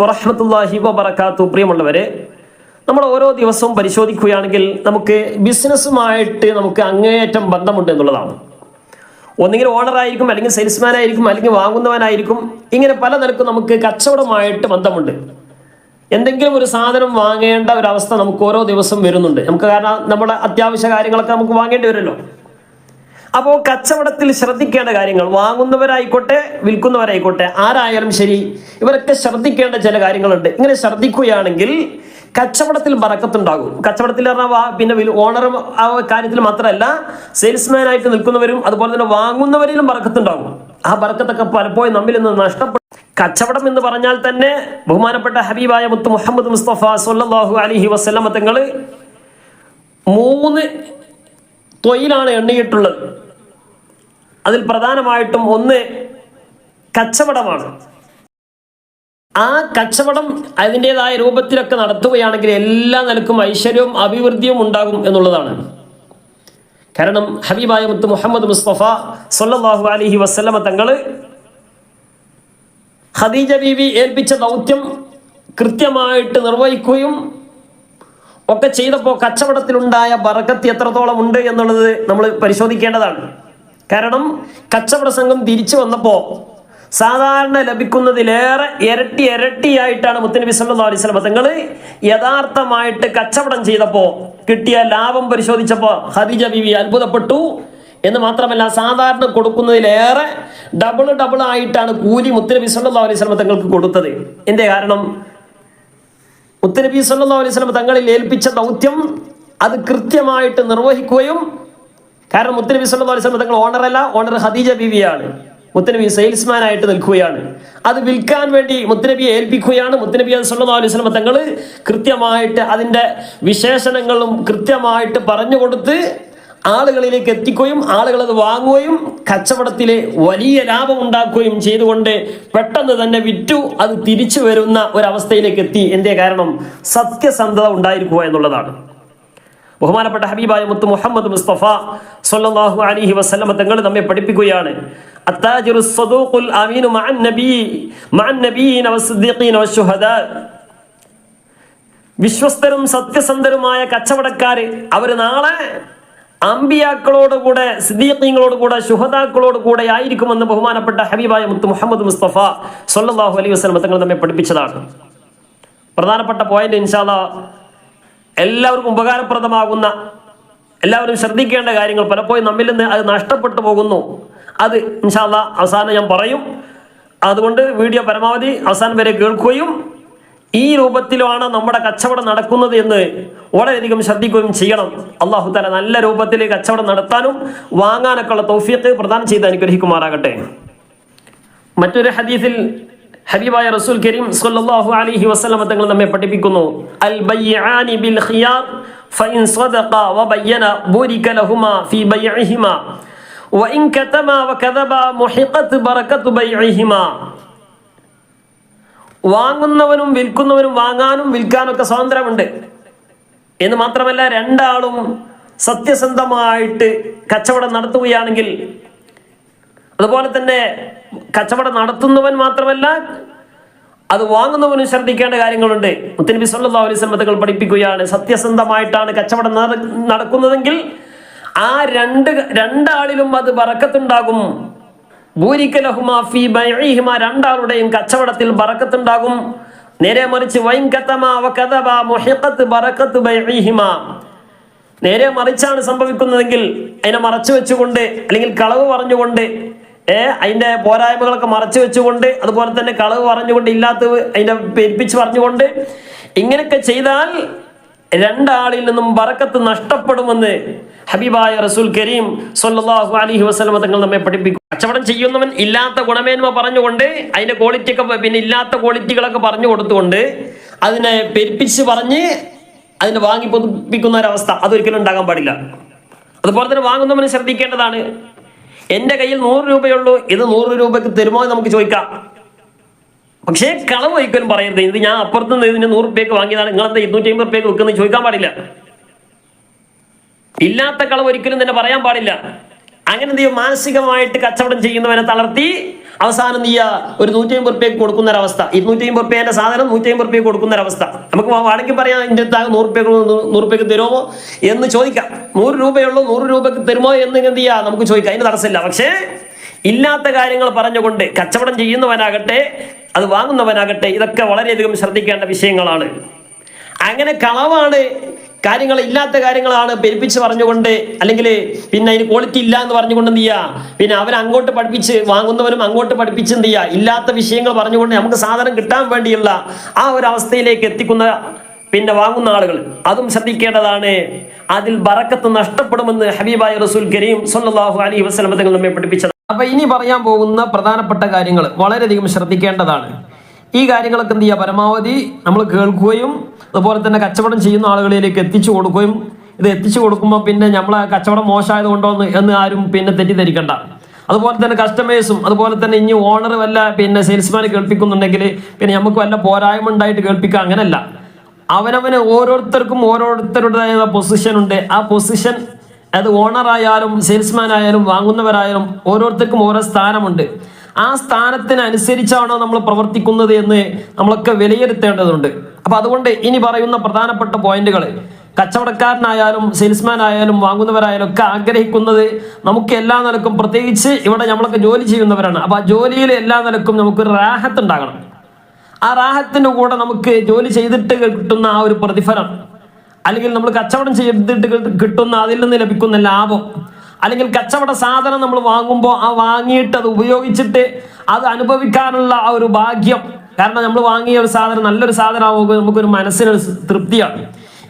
വറഹമത്തല്ലാഹി വബർക്കാത്തു പ്രിയമുള്ളവരെ നമ്മൾ ഓരോ ദിവസവും പരിശോധിക്കുകയാണെങ്കിൽ നമുക്ക് ബിസിനസ്സുമായിട്ട് നമുക്ക് അങ്ങേയറ്റം ബന്ധമുണ്ട് എന്നുള്ളതാണ്. ഒന്നുകിൽ ഓണറായിരിക്കും അല്ലെങ്കിൽ സെയിൽസ്മാൻ ആയിരിക്കും അല്ലെങ്കിൽ വാങ്ങുന്നവനായിരിക്കും ഇങ്ങനെ പല നിലക്കും നമുക്ക് കച്ചവടമായിട്ട് ബന്ധമുണ്ട്. എന്തെങ്കിലും ഒരു സാധനം വാങ്ങേണ്ട ഒരു അവസ്ഥ നമുക്ക് ഓരോ ദിവസം വരുന്നുണ്ട്. നമുക്ക് കാരണം നമ്മുടെ അത്യാവശ്യ കാര്യങ്ങളൊക്കെ നമുക്ക് വാങ്ങേണ്ടി വരുമല്ലോ. അപ്പോൾ കച്ചവടത്തിൽ ശ്രദ്ധിക്കേണ്ട കാര്യങ്ങൾ വാങ്ങുന്നവരായിക്കോട്ടെ വിൽക്കുന്നവരായിക്കോട്ടെ ആരായാലും ശരി ഇവരൊക്കെ ശ്രദ്ധിക്കേണ്ട ചില കാര്യങ്ങളുണ്ട്. ഇങ്ങനെ ശ്രദ്ധിക്കുകയാണെങ്കിൽ കച്ചവടത്തിൽ ബറക്കത്തുണ്ടാകും കച്ചവടത്തിൽ പറഞ്ഞാൽ പിന്നെ ഓണർ ആ കാര്യത്തിൽ മാത്രമല്ല സെയിൽസ്മാൻ ആയിട്ട് നിൽക്കുന്നവരും അതുപോലെ തന്നെ വാങ്ങുന്നവരിലും ബറക്കത്തുണ്ടാകും ആ ബറക്കത്തൊക്കെ പലപ്പോഴും നമ്മിൽ നിന്ന് നഷ്ടപ്പെടും. കച്ചവടം എന്ന് പറഞ്ഞാൽ തന്നെ ബഹുമാനപ്പെട്ട ഹബീബായ മുത്ത് മുഹമ്മദ് മുസ്തഫ സല്ലല്ലാഹു അലൈഹി തങ്ങൾ മൂന്ന് തൊയിലാണ് എണ്ണിയിട്ടുള്ളത്. അതിൽ പ്രധാനമായിട്ടും ഒന്ന് കച്ചവടമാണ്. ആ കച്ചവടം അതിന്റെതായ രൂപത്തിലൊക്കെ നടത്തുകയാണെങ്കിൽ എല്ലാ നിലക്കും ഐശ്വര്യവും അഭിവൃദ്ധിയും ഉണ്ടാകും എന്നുള്ളതാണ്. കാരണം ഹബീബായ മുത്ത് മുഹമ്മദ് മുസ്തഫ സല്ലല്ലാഹു അലഹി വസല്ലമ തങ്ങൾ ഖദീജ ബീവി ഏൽപ്പിച്ച ദൗത്യം കൃത്യമായിട്ട് നിർവഹിക്കുകയും ഒക്കെ ചെയ്തപ്പോൾ കച്ചവടത്തിലുണ്ടായ ബറക്കത്ത് എത്രത്തോളം ഉണ്ട് എന്നുള്ളത് നമ്മൾ പരിശോധിക്കേണ്ടതാണ്. കാരണം കച്ചവട സംഘം തിരിച്ചു വന്നപ്പോൾ സാധാരണ ലഭിക്കുന്നതിലേറെ ഇരട്ടി ഇരട്ടിയായിട്ടാണ് മുത്തനബി സല്ലല്ലാഹു അലൈഹി വസല്ലം തങ്ങൾ യഥാർത്ഥമായിട്ട് കച്ചവടം ചെയ്തപ്പോൾ കിട്ടിയ ലാഭം പരിശോധിച്ചപ്പോൾ ഖദീജ ബിവി അത്ഭുതപ്പെട്ടു. എന്ന് മാത്രമല്ല സാധാരണ കൊടുക്കുന്നതിലേറെ ഡബിൾ ഡബിൾ ആയിട്ടാണ് കൂലി മുത്തനബി സല്ലാ അലൈഹി വസല്ലം തങ്ങൾക്ക് കൊടുത്തത്. എന്തേ കാരണം? മുത്തനബി സല്ലാ അലൈഹി വസല്ലം തങ്ങളിൽ ഏൽപ്പിച്ച ദൗത്യം അത് കൃത്യമായിട്ട് നിർവഹിക്കുകയും കാരണം മുത്തനബി സല്ലു അലൈഹി വസല്ലം തങ്ങൾ ഓണറല്ല ഓണർ ഖദീജ ബീവിയാണ്. മുത്തനബി സെയിൽസ്മാൻ ആയിട്ട് നിൽക്കുകയാണ്. അത് വിൽക്കാൻ വേണ്ടി മുത്തനബിയെ ഏൽപ്പിക്കുകയാണ്. മുത്തനബി സല്ലല്ലാഹു അലൈഹി വസല്ലം തങ്ങൾ കൃത്യമായിട്ട് അതിന്റെ വിശേഷണങ്ങളും കൃത്യമായിട്ട് പറഞ്ഞു കൊടുത്ത് ആളുകളിലേക്ക് എത്തിക്കുകയും ആളുകൾ അത് വാങ്ങുകയും കച്ചവടത്തിൽ വലിയ ലാഭം ഉണ്ടാക്കുകയും ചെയ്തുകൊണ്ട് പെട്ടെന്ന് തന്നെ വിറ്റു അത് തിരിച്ചു വരുന്ന ഒരവസ്ഥയിലേക്ക് എത്തി. എന്തേ കാരണം? സത്യസന്ധത ഉണ്ടായിരിക്കുക എന്നുള്ളതാണ്. ബഹുമാനപ്പെട്ട ഹബീബായ മുത്ത് മുഹമ്മദ് മുസ്തഫ സല്ലല്ലാഹു അലൈഹി വസ്ലമ തങ്ങൾ നമ്മെ പഠിപ്പിക്കുകയാണ്. വിശ്വസ്തരും സത്യസന്ധരുമായ കച്ചവടക്കാര് അവർ നാളെ അമ്പിയാക്കളോട് കൂടെ സിദ്ദീഖീങ്ങളോട് കൂടെ ശുഹദാക്കളോട് കൂടെ ആയിരിക്കുമെന്ന് ബഹുമാനപ്പെട്ട ഹബീബായ മുത്ത് മുഹമ്മദ് മുസ്തഫ സല്ലല്ലാഹു അലൈഹി വസ്ലമ തങ്ങൾ നമ്മെ പഠിപ്പിച്ചതാണ്. പ്രധാനപ്പെട്ട പോയിന്റ് ഇൻഷാല്ല എല്ലാവർക്കും ഉപകാരപ്രദമാകുന്ന എല്ലാവരും ശ്രദ്ധിക്കേണ്ട കാര്യങ്ങൾ പലപ്പോഴും നമ്മിൽ നിന്ന് അത് നഷ്ടപ്പെട്ടു പോകുന്നു. അത് ഇൻഷാല്ല അവസാനം ഞാൻ പറയും. അതുകൊണ്ട് വീഡിയോ പരമാവധി അവസാനം വരെ കേൾക്കുകയും ഈ രൂപത്തിലുമാണ് നമ്മുടെ കച്ചവടം നടക്കുന്നത് എന്ന് വളരെയധികം ശ്രദ്ധിക്കുകയും ചെയ്യണം. അള്ളാഹു തല നല്ല രൂപത്തിൽ കച്ചവടം നടത്താനും വാങ്ങാനൊക്കെയുള്ള തോഫിയത്ത് പ്രദാനം ചെയ്ത് അനുഗ്രഹിക്കുമാറാകട്ടെ. മറ്റൊരു ഹദീസിൽ ഹബീബായ റസൂൽ കരീം സല്ലല്ലാഹു അലൈഹി വസല്ലം തങ്ങൾ നമ്മെ പഠിപ്പിക്കുന്നു. അൽ ബയ്യാനി ബിൽ ഖിയാർ ഫഇൻ സദഖ വബയ്യന ബുരിക ലഹുമാ ഫീ ബൈഇഹിമാ വഇൻ കതമ വകദബ മുഹിഖത് ബറകത് ബൈഇഹിമാ വാങ്ങുന്നവനും വിൽക്കുന്നവനും വാങ്ങാനും വിൽക്കാനൊക്കെ സ്വാതന്ത്ര്യമുണ്ട്. എന്ന് മാത്രമല്ല രണ്ടാളും സത്യസന്ധമായിട്ട് കച്ചവടം നടത്തുകയാണെങ്കിൽ അതുപോലെ തന്നെ കച്ചവടം നടത്തുന്നവൻ മാത്രമല്ല അത് വാങ്ങുന്നവനും ശ്രദ്ധിക്കേണ്ട കാര്യങ്ങളുണ്ട്. മുത്തനബി സല്ലല്ലാഹു അലൈഹി സ്വലമത്തുകൾ പഠിപ്പിക്കുകയാണ് സത്യസന്ധമായിട്ടാണ് കച്ചവടം നടക്കുന്നതെങ്കിൽ ആ രണ്ട് രണ്ടാളിലും അത് ബറക്കത്തുണ്ടാകും. രണ്ടാളുടെയും കച്ചവടത്തിൽ ബറക്കത്തുണ്ടാകും. നേരെ മറിച്ച് നേരെ മറിച്ചാണ് സംഭവിക്കുന്നതെങ്കിൽ അതിനെ മറച്ചു വെച്ചുകൊണ്ട് അല്ലെങ്കിൽ കളവ് പറഞ്ഞുകൊണ്ട് അതിന്റെ പോരായ്മകളൊക്കെ മറച്ചു വെച്ചുകൊണ്ട് അതുപോലെ തന്നെ കളവ് പറഞ്ഞുകൊണ്ട് ഇല്ലാത്തത് അതിന്റെ പെരുപ്പിച്ച് പറഞ്ഞുകൊണ്ട് ഇങ്ങനെയൊക്കെ ചെയ്താൽ രണ്ടാളിൽ നിന്നും ബറക്കത്ത് നഷ്ടപ്പെടുമെന്ന് ഹബീബായ റസൂൽ കരീം സൊല്ലാഹു അലൈഹി വസ്ലമ തങ്ങൾ നമ്മെ പഠിപ്പിക്കും. കച്ചവടം ചെയ്യുന്നവൻ ഇല്ലാത്ത ഗുണമേന്മ പറഞ്ഞുകൊണ്ട് അതിന്റെ ക്വാളിറ്റി ഒക്കെ പിന്നെ ഇല്ലാത്ത ക്വാളിറ്റികളൊക്കെ പറഞ്ഞു കൊടുത്തുകൊണ്ട് അതിനെ പെരുപ്പിച്ച് പറഞ്ഞ് അതിനെ വാങ്ങി പൊതുപ്പിക്കുന്ന ഒരവസ്ഥ അതൊരിക്കലും ഉണ്ടാകാൻ പാടില്ല. അതുപോലെ തന്നെ വാങ്ങുന്നവന് ശ്രദ്ധിക്കേണ്ടതാണ്. എന്റെ കയ്യിൽ നൂറ് രൂപയുള്ളൂ ഇത് നൂറ് രൂപയ്ക്ക് തരുമോ എന്ന് നമുക്ക് ചോദിക്കാം. പക്ഷേ കളവ് ഒരിക്കലും പറയരുത്. ഇത് ഞാൻ അപ്പുറത്ത് നിന്ന് ഇതിന് നൂറ് രൂപയ്ക്ക് വാങ്ങിയതാണ്. നിങ്ങൾ എന്താ ഇരുന്നൂറ്റി അമ്പത് രൂപയ്ക്ക് വെക്കുന്നത് ചോദിക്കാൻ പാടില്ല. ഇല്ലാത്ത കളവ് ഒരിക്കലും തന്നെ പറയാൻ പാടില്ല. അങ്ങനെ എന്ത് ചെയ്യും മാനസികമായിട്ട് കച്ചവടം ചെയ്യുന്നവനെ തളർത്തി അവസാനം നീ ഒരു നൂറ്റി അമ്പത് റുപ്യക്ക് കൊടുക്കുന്ന ഒരവസ്ഥ ഇരുന്നൂറ്റി അമ്പത് റുപ്യേന്റെ സാധനം നൂറ്റി അമ്പത് റുപ്യക്ക് കൊടുക്കുന്ന ഒരവസ്ഥ നമുക്ക് വാടകയ്ക്ക് പറയാം ഇതിന്റെ താഴെ നൂറ് റുപ്യക്ക് നൂറ് റുപ്യക്ക് തരുമോ? എന്ന് ചോദിക്കാം. നൂറ് രൂപയുള്ളൂ നൂറ് രൂപക്ക് തരുമോ എന്ന് എന്ത് ചെയ്യാം നമുക്ക് ചോദിക്കാം. അതിന് തടസ്സമില്ല. പക്ഷേ ഇല്ലാത്ത കാര്യങ്ങൾ പറഞ്ഞുകൊണ്ട് കച്ചവടം ചെയ്യുന്നവനാകട്ടെ അത് വാങ്ങുന്നവനാകട്ടെ ഇതൊക്കെ വളരെയധികം ശ്രദ്ധിക്കേണ്ട വിഷയങ്ങളാണ്. അങ്ങനെ കളവാണ് കാര്യങ്ങൾ ഇല്ലാത്ത കാര്യങ്ങളാണ് പെരുപ്പിച്ച് പറഞ്ഞുകൊണ്ട് അല്ലെങ്കിൽ പിന്നെ അതിന് ക്വാളിറ്റി ഇല്ല എന്ന് പറഞ്ഞുകൊണ്ട് എന്ത് ചെയ്യുക പിന്നെ അവർ അങ്ങോട്ട് പഠിപ്പിച്ച് വാങ്ങുന്നവരും അങ്ങോട്ട് പഠിപ്പിച്ച് എന്ത് ചെയ്യുക ഇല്ലാത്ത വിഷയങ്ങൾ പറഞ്ഞുകൊണ്ട് നമുക്ക് സാധനം കിട്ടാൻ വേണ്ടിയുള്ള ആ ഒരു അവസ്ഥയിലേക്ക് എത്തിക്കുന്ന പിന്നെ വാങ്ങുന്ന ആളുകൾ. അതും ശ്രദ്ധിക്കേണ്ടതാണ്. അതിൽ ബറക്കത്ത് നഷ്ടപ്പെടുമെന്ന് ഹബീബായ റസൂൽ കരീം സല്ലല്ലാഹു അലൈഹി വസല്ലം തങ്ങൾ നമ്മെ പഠിപ്പിച്ചത് അപ്പൊ ഇനി പറയാൻ പോകുന്ന പ്രധാനപ്പെട്ട കാര്യങ്ങൾ വളരെയധികം ശ്രദ്ധിക്കേണ്ടതാണ്. ഈ കാര്യങ്ങളൊക്കെ എന്ത് ചെയ്യുക പരമാവധി നമ്മൾ കേൾക്കുകയും അതുപോലെ തന്നെ കച്ചവടം ചെയ്യുന്ന ആളുകളിലേക്ക് എത്തിച്ചു കൊടുക്കുകയും ഇത് എത്തിച്ചു കൊടുക്കുമ്പോൾ പിന്നെ നമ്മളെ കച്ചവടം മോശമായത് കൊണ്ടോ എന്ന് ആരും പിന്നെ തെറ്റിദ്ധരിക്കണ്ട. അതുപോലെ തന്നെ കസ്റ്റമേഴ്സും അതുപോലെ തന്നെ ഇനി ഓണർ വല്ല പിന്നെ സെയിൽസ്മാനെ കേൾപ്പിക്കുന്നുണ്ടെങ്കിൽ പിന്നെ നമുക്ക് വല്ല പോരായ്മ ഉണ്ടായിട്ട് കേൾപ്പിക്കുക അങ്ങനല്ല. അവനവന് ഓരോരുത്തർക്കും ഓരോരുത്തരുടേതായ പൊസിഷൻ ഉണ്ട്. ആ പൊസിഷൻ അത് ഓണറായാലും സെയിൽസ്മാൻ ആയാലും വാങ്ങുന്നവരായാലും ഓരോരുത്തർക്കും ഓരോ സ്ഥാനമുണ്ട്. ആ സ്ഥാനത്തിനനുസരിച്ചാണോ നമ്മൾ പ്രവർത്തിക്കുന്നത് എന്ന് നമ്മളൊക്കെ വിലയിരുത്തേണ്ടതുണ്ട്. അപ്പൊ അതുകൊണ്ട് ഇനി പറയുന്ന പ്രധാനപ്പെട്ട പോയിന്റുകൾ കച്ചവടക്കാരനായാലും സെയിൽസ്മാൻ ആയാലും വാങ്ങുന്നവരായാലും ഒക്കെ ആഗ്രഹിക്കുന്നത് നമുക്ക് എല്ലാ നിലക്കും പ്രത്യേകിച്ച് ഇവിടെ നമ്മളൊക്കെ ജോലി ചെയ്യുന്നവരാണ്. അപ്പൊ ആ ജോലിയിൽ എല്ലാ നിലക്കും നമുക്കൊരു റാഹത്ത് ഉണ്ടാകണം. ആ റാഹത്തിന്റെ കൂടെ നമുക്ക് ജോലി ചെയ്തിട്ട് കിട്ടുന്ന ആ ഒരു പ്രതിഫലം അല്ലെങ്കിൽ നമ്മൾ കച്ചവടം ചെയ്തിട്ട് കിട്ടുന്ന അതിൽ നിന്ന് ലഭിക്കുന്ന ലാഭം അല്ലെങ്കിൽ കച്ചവട സാധനം നമ്മൾ വാങ്ങുമ്പോൾ ആ വാങ്ങിയിട്ട് അത് ഉപയോഗിച്ചിട്ട് അത് അനുഭവിക്കാനുള്ള ആ ഒരു ഭാഗ്യം. കാരണം നമ്മൾ വാങ്ങിയ ഒരു സാധനം നല്ലൊരു സാധനമാകുമ്പോൾ നമുക്കൊരു മനസ്സിനൊരു തൃപ്തിയാണ്.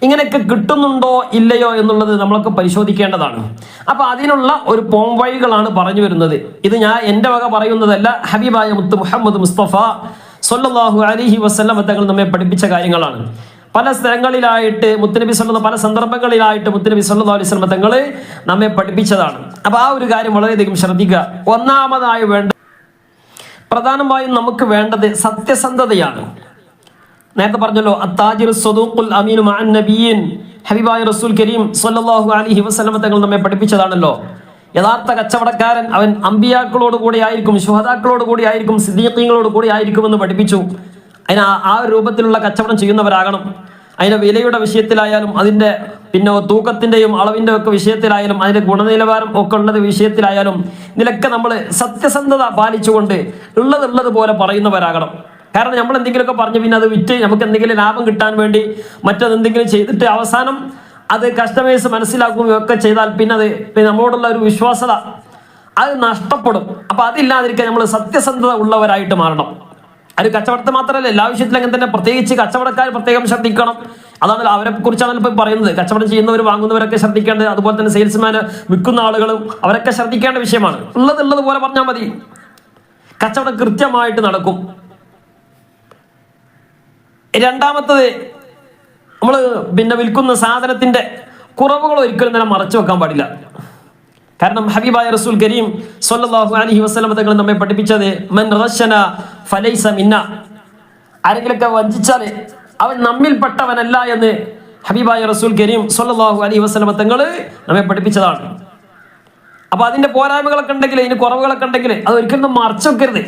ഇങ്ങനെയൊക്കെ കിട്ടുന്നുണ്ടോ ഇല്ലയോ എന്നുള്ളത് നമ്മളൊക്കെ പരിശോധിക്കേണ്ടതാണ്. അപ്പൊ അതിനുള്ള ഒരു പോം വഴികളാണ് പറഞ്ഞു വരുന്നത്. ഇത് ഞാൻ എന്റെ വക പറയുന്നതല്ല ഹബീബായ മുത്ത് മുഹമ്മദ് മുസ്തഫ സൊല്ലാഹു അലിഹി വസ്ലം തങ്ങൾ നമ്മെ പഠിപ്പിച്ച കാര്യങ്ങളാണ്. പല സ്ഥലങ്ങളിലായിട്ട് മുത്തനബി സല്ല പല സന്ദർഭങ്ങളിലായിട്ട് മുത്തനബി സല്ലാ അലൈഹി സ്വലമ തങ്ങൾ നമ്മെ പഠിപ്പിച്ചതാണ്. അപ്പോൾ ആ ഒരു കാര്യം വളരെയധികം ശ്രദ്ധിക്കുക. ഒന്നാമതായി വേണ്ട പ്രധാനമായും നമുക്ക് വേണ്ടത് സത്യസന്ധതയാണ്. നേരത്തെ പറഞ്ഞല്ലോ അത്താജിർ സ്വദൂഖുൽ അമീനു മഅൻ ഹബീബായ റസൂൽ കരീം സല്ലല്ലാഹു അലൈഹി വസല്ലം തങ്ങൾ നമ്മെ പഠിപ്പിച്ചതാണല്ലോ. യഥാർത്ഥ കച്ചവടക്കാരൻ അവൻ അമ്പിയാക്കളോട് കൂടി ആയിരിക്കും ശുഹതാക്കളോട് കൂടി ആയിരിക്കും സിദ്ദീഖീങ്ങളോട് കൂടി ആയിരിക്കുമെന്ന് പഠിപ്പിച്ചു. അതിന് ആ രൂപത്തിലുള്ള കച്ചവടം ചെയ്യുന്നവരാകണം. അതിന്റെ വിലയുടെ വിഷയത്തിലായാലും അതിന്റെ പിന്നെ തൂക്കത്തിന്റെയും അളവിന്റെ ഒക്കെ വിഷയത്തിലായാലും അതിന്റെ ഗുണനിലവാരം ഒക്കെ ഉള്ളത് വിഷയത്തിലായാലും ഇതിലൊക്കെ നമ്മൾ സത്യസന്ധത പാലിച്ചുകൊണ്ട് ഉള്ളതുള്ളത് ഉള്ളത് പോലെ പറയുന്നവരാകണം. കാരണം നമ്മൾ എന്തെങ്കിലുമൊക്കെ പറഞ്ഞു പിന്നെ അത് വിറ്റ് നമുക്ക് എന്തെങ്കിലും ലാഭം കിട്ടാൻ വേണ്ടി മറ്റതെന്തെങ്കിലും ചെയ്തിട്ട് അവസാനം അത് കസ്റ്റമേഴ്സ് മനസ്സിലാക്കുകയും ഒക്കെ ചെയ്താൽ പിന്നെ അത് നമ്മളോടുള്ള ഒരു വിശ്വാസത അത് നഷ്ടപ്പെടും. അപ്പൊ അതില്ലാതിരിക്കാൻ നമ്മൾ സത്യസന്ധത ഉള്ളവരായിട്ട് മാറണം. അത് കച്ചവടത്തെ മാത്രമല്ല എല്ലാ വിഷയത്തിലും അങ്ങനെ തന്നെ. പ്രത്യേകിച്ച് കച്ചവടക്കാർ പ്രത്യേകം ശ്രദ്ധിക്കണം. അതാണ് അവരെ കുറിച്ചാണ് ഇപ്പോൾ പറയുന്നത്. കച്ചവടം ചെയ്യുന്നവർ വാങ്ങുന്നവരൊക്കെ ശ്രദ്ധിക്കേണ്ടത് അതുപോലെ തന്നെ സെയിൽസ്മാൻ വിൽക്കുന്ന ആളുകളും അവരൊക്കെ ശ്രദ്ധിക്കേണ്ട വിഷയമാണ്. ഉള്ളത് ഉള്ളത് പോലെ പറഞ്ഞാൽ മതി. കച്ചവടം കൃത്യമായിട്ട് നടക്കും. രണ്ടാമത്തത് നമ്മൾ പിന്നെ വിൽക്കുന്ന സാധനത്തിന്റെ കുറവുകൾ ഒരിക്കലും തന്നെ മറച്ചു വെക്കാൻ പാടില്ല. കാരണം ഹബീബായ റസൂൽ കരീം സൊല്ലാഹു അലഹി വസ്ലമ തങ്ങൾ നമ്മെ പഠിപ്പിച്ചത് മൻ റഷന ഫലൈസ മിന്ന. ആരെങ്കിലൊക്കെ വഞ്ചിച്ചാൽ അവൻ നമ്മിൽപ്പെട്ടവനല്ല എന്ന് ഹബീബായ റസൂൽ കരീം സൊല്ലാഹു അലഹി വസ്ലമ തങ്ങൾ നമ്മെ പഠിപ്പിച്ചതാണ്. അപ്പൊ അതിന്റെ പോരായ്മകളൊക്കെ ഉണ്ടെങ്കിൽ അതിന്റെ കുറവുകളൊക്കെ ഉണ്ടെങ്കിൽ അത് ഒരിക്കലും മറച്ചു വെക്കരുത്.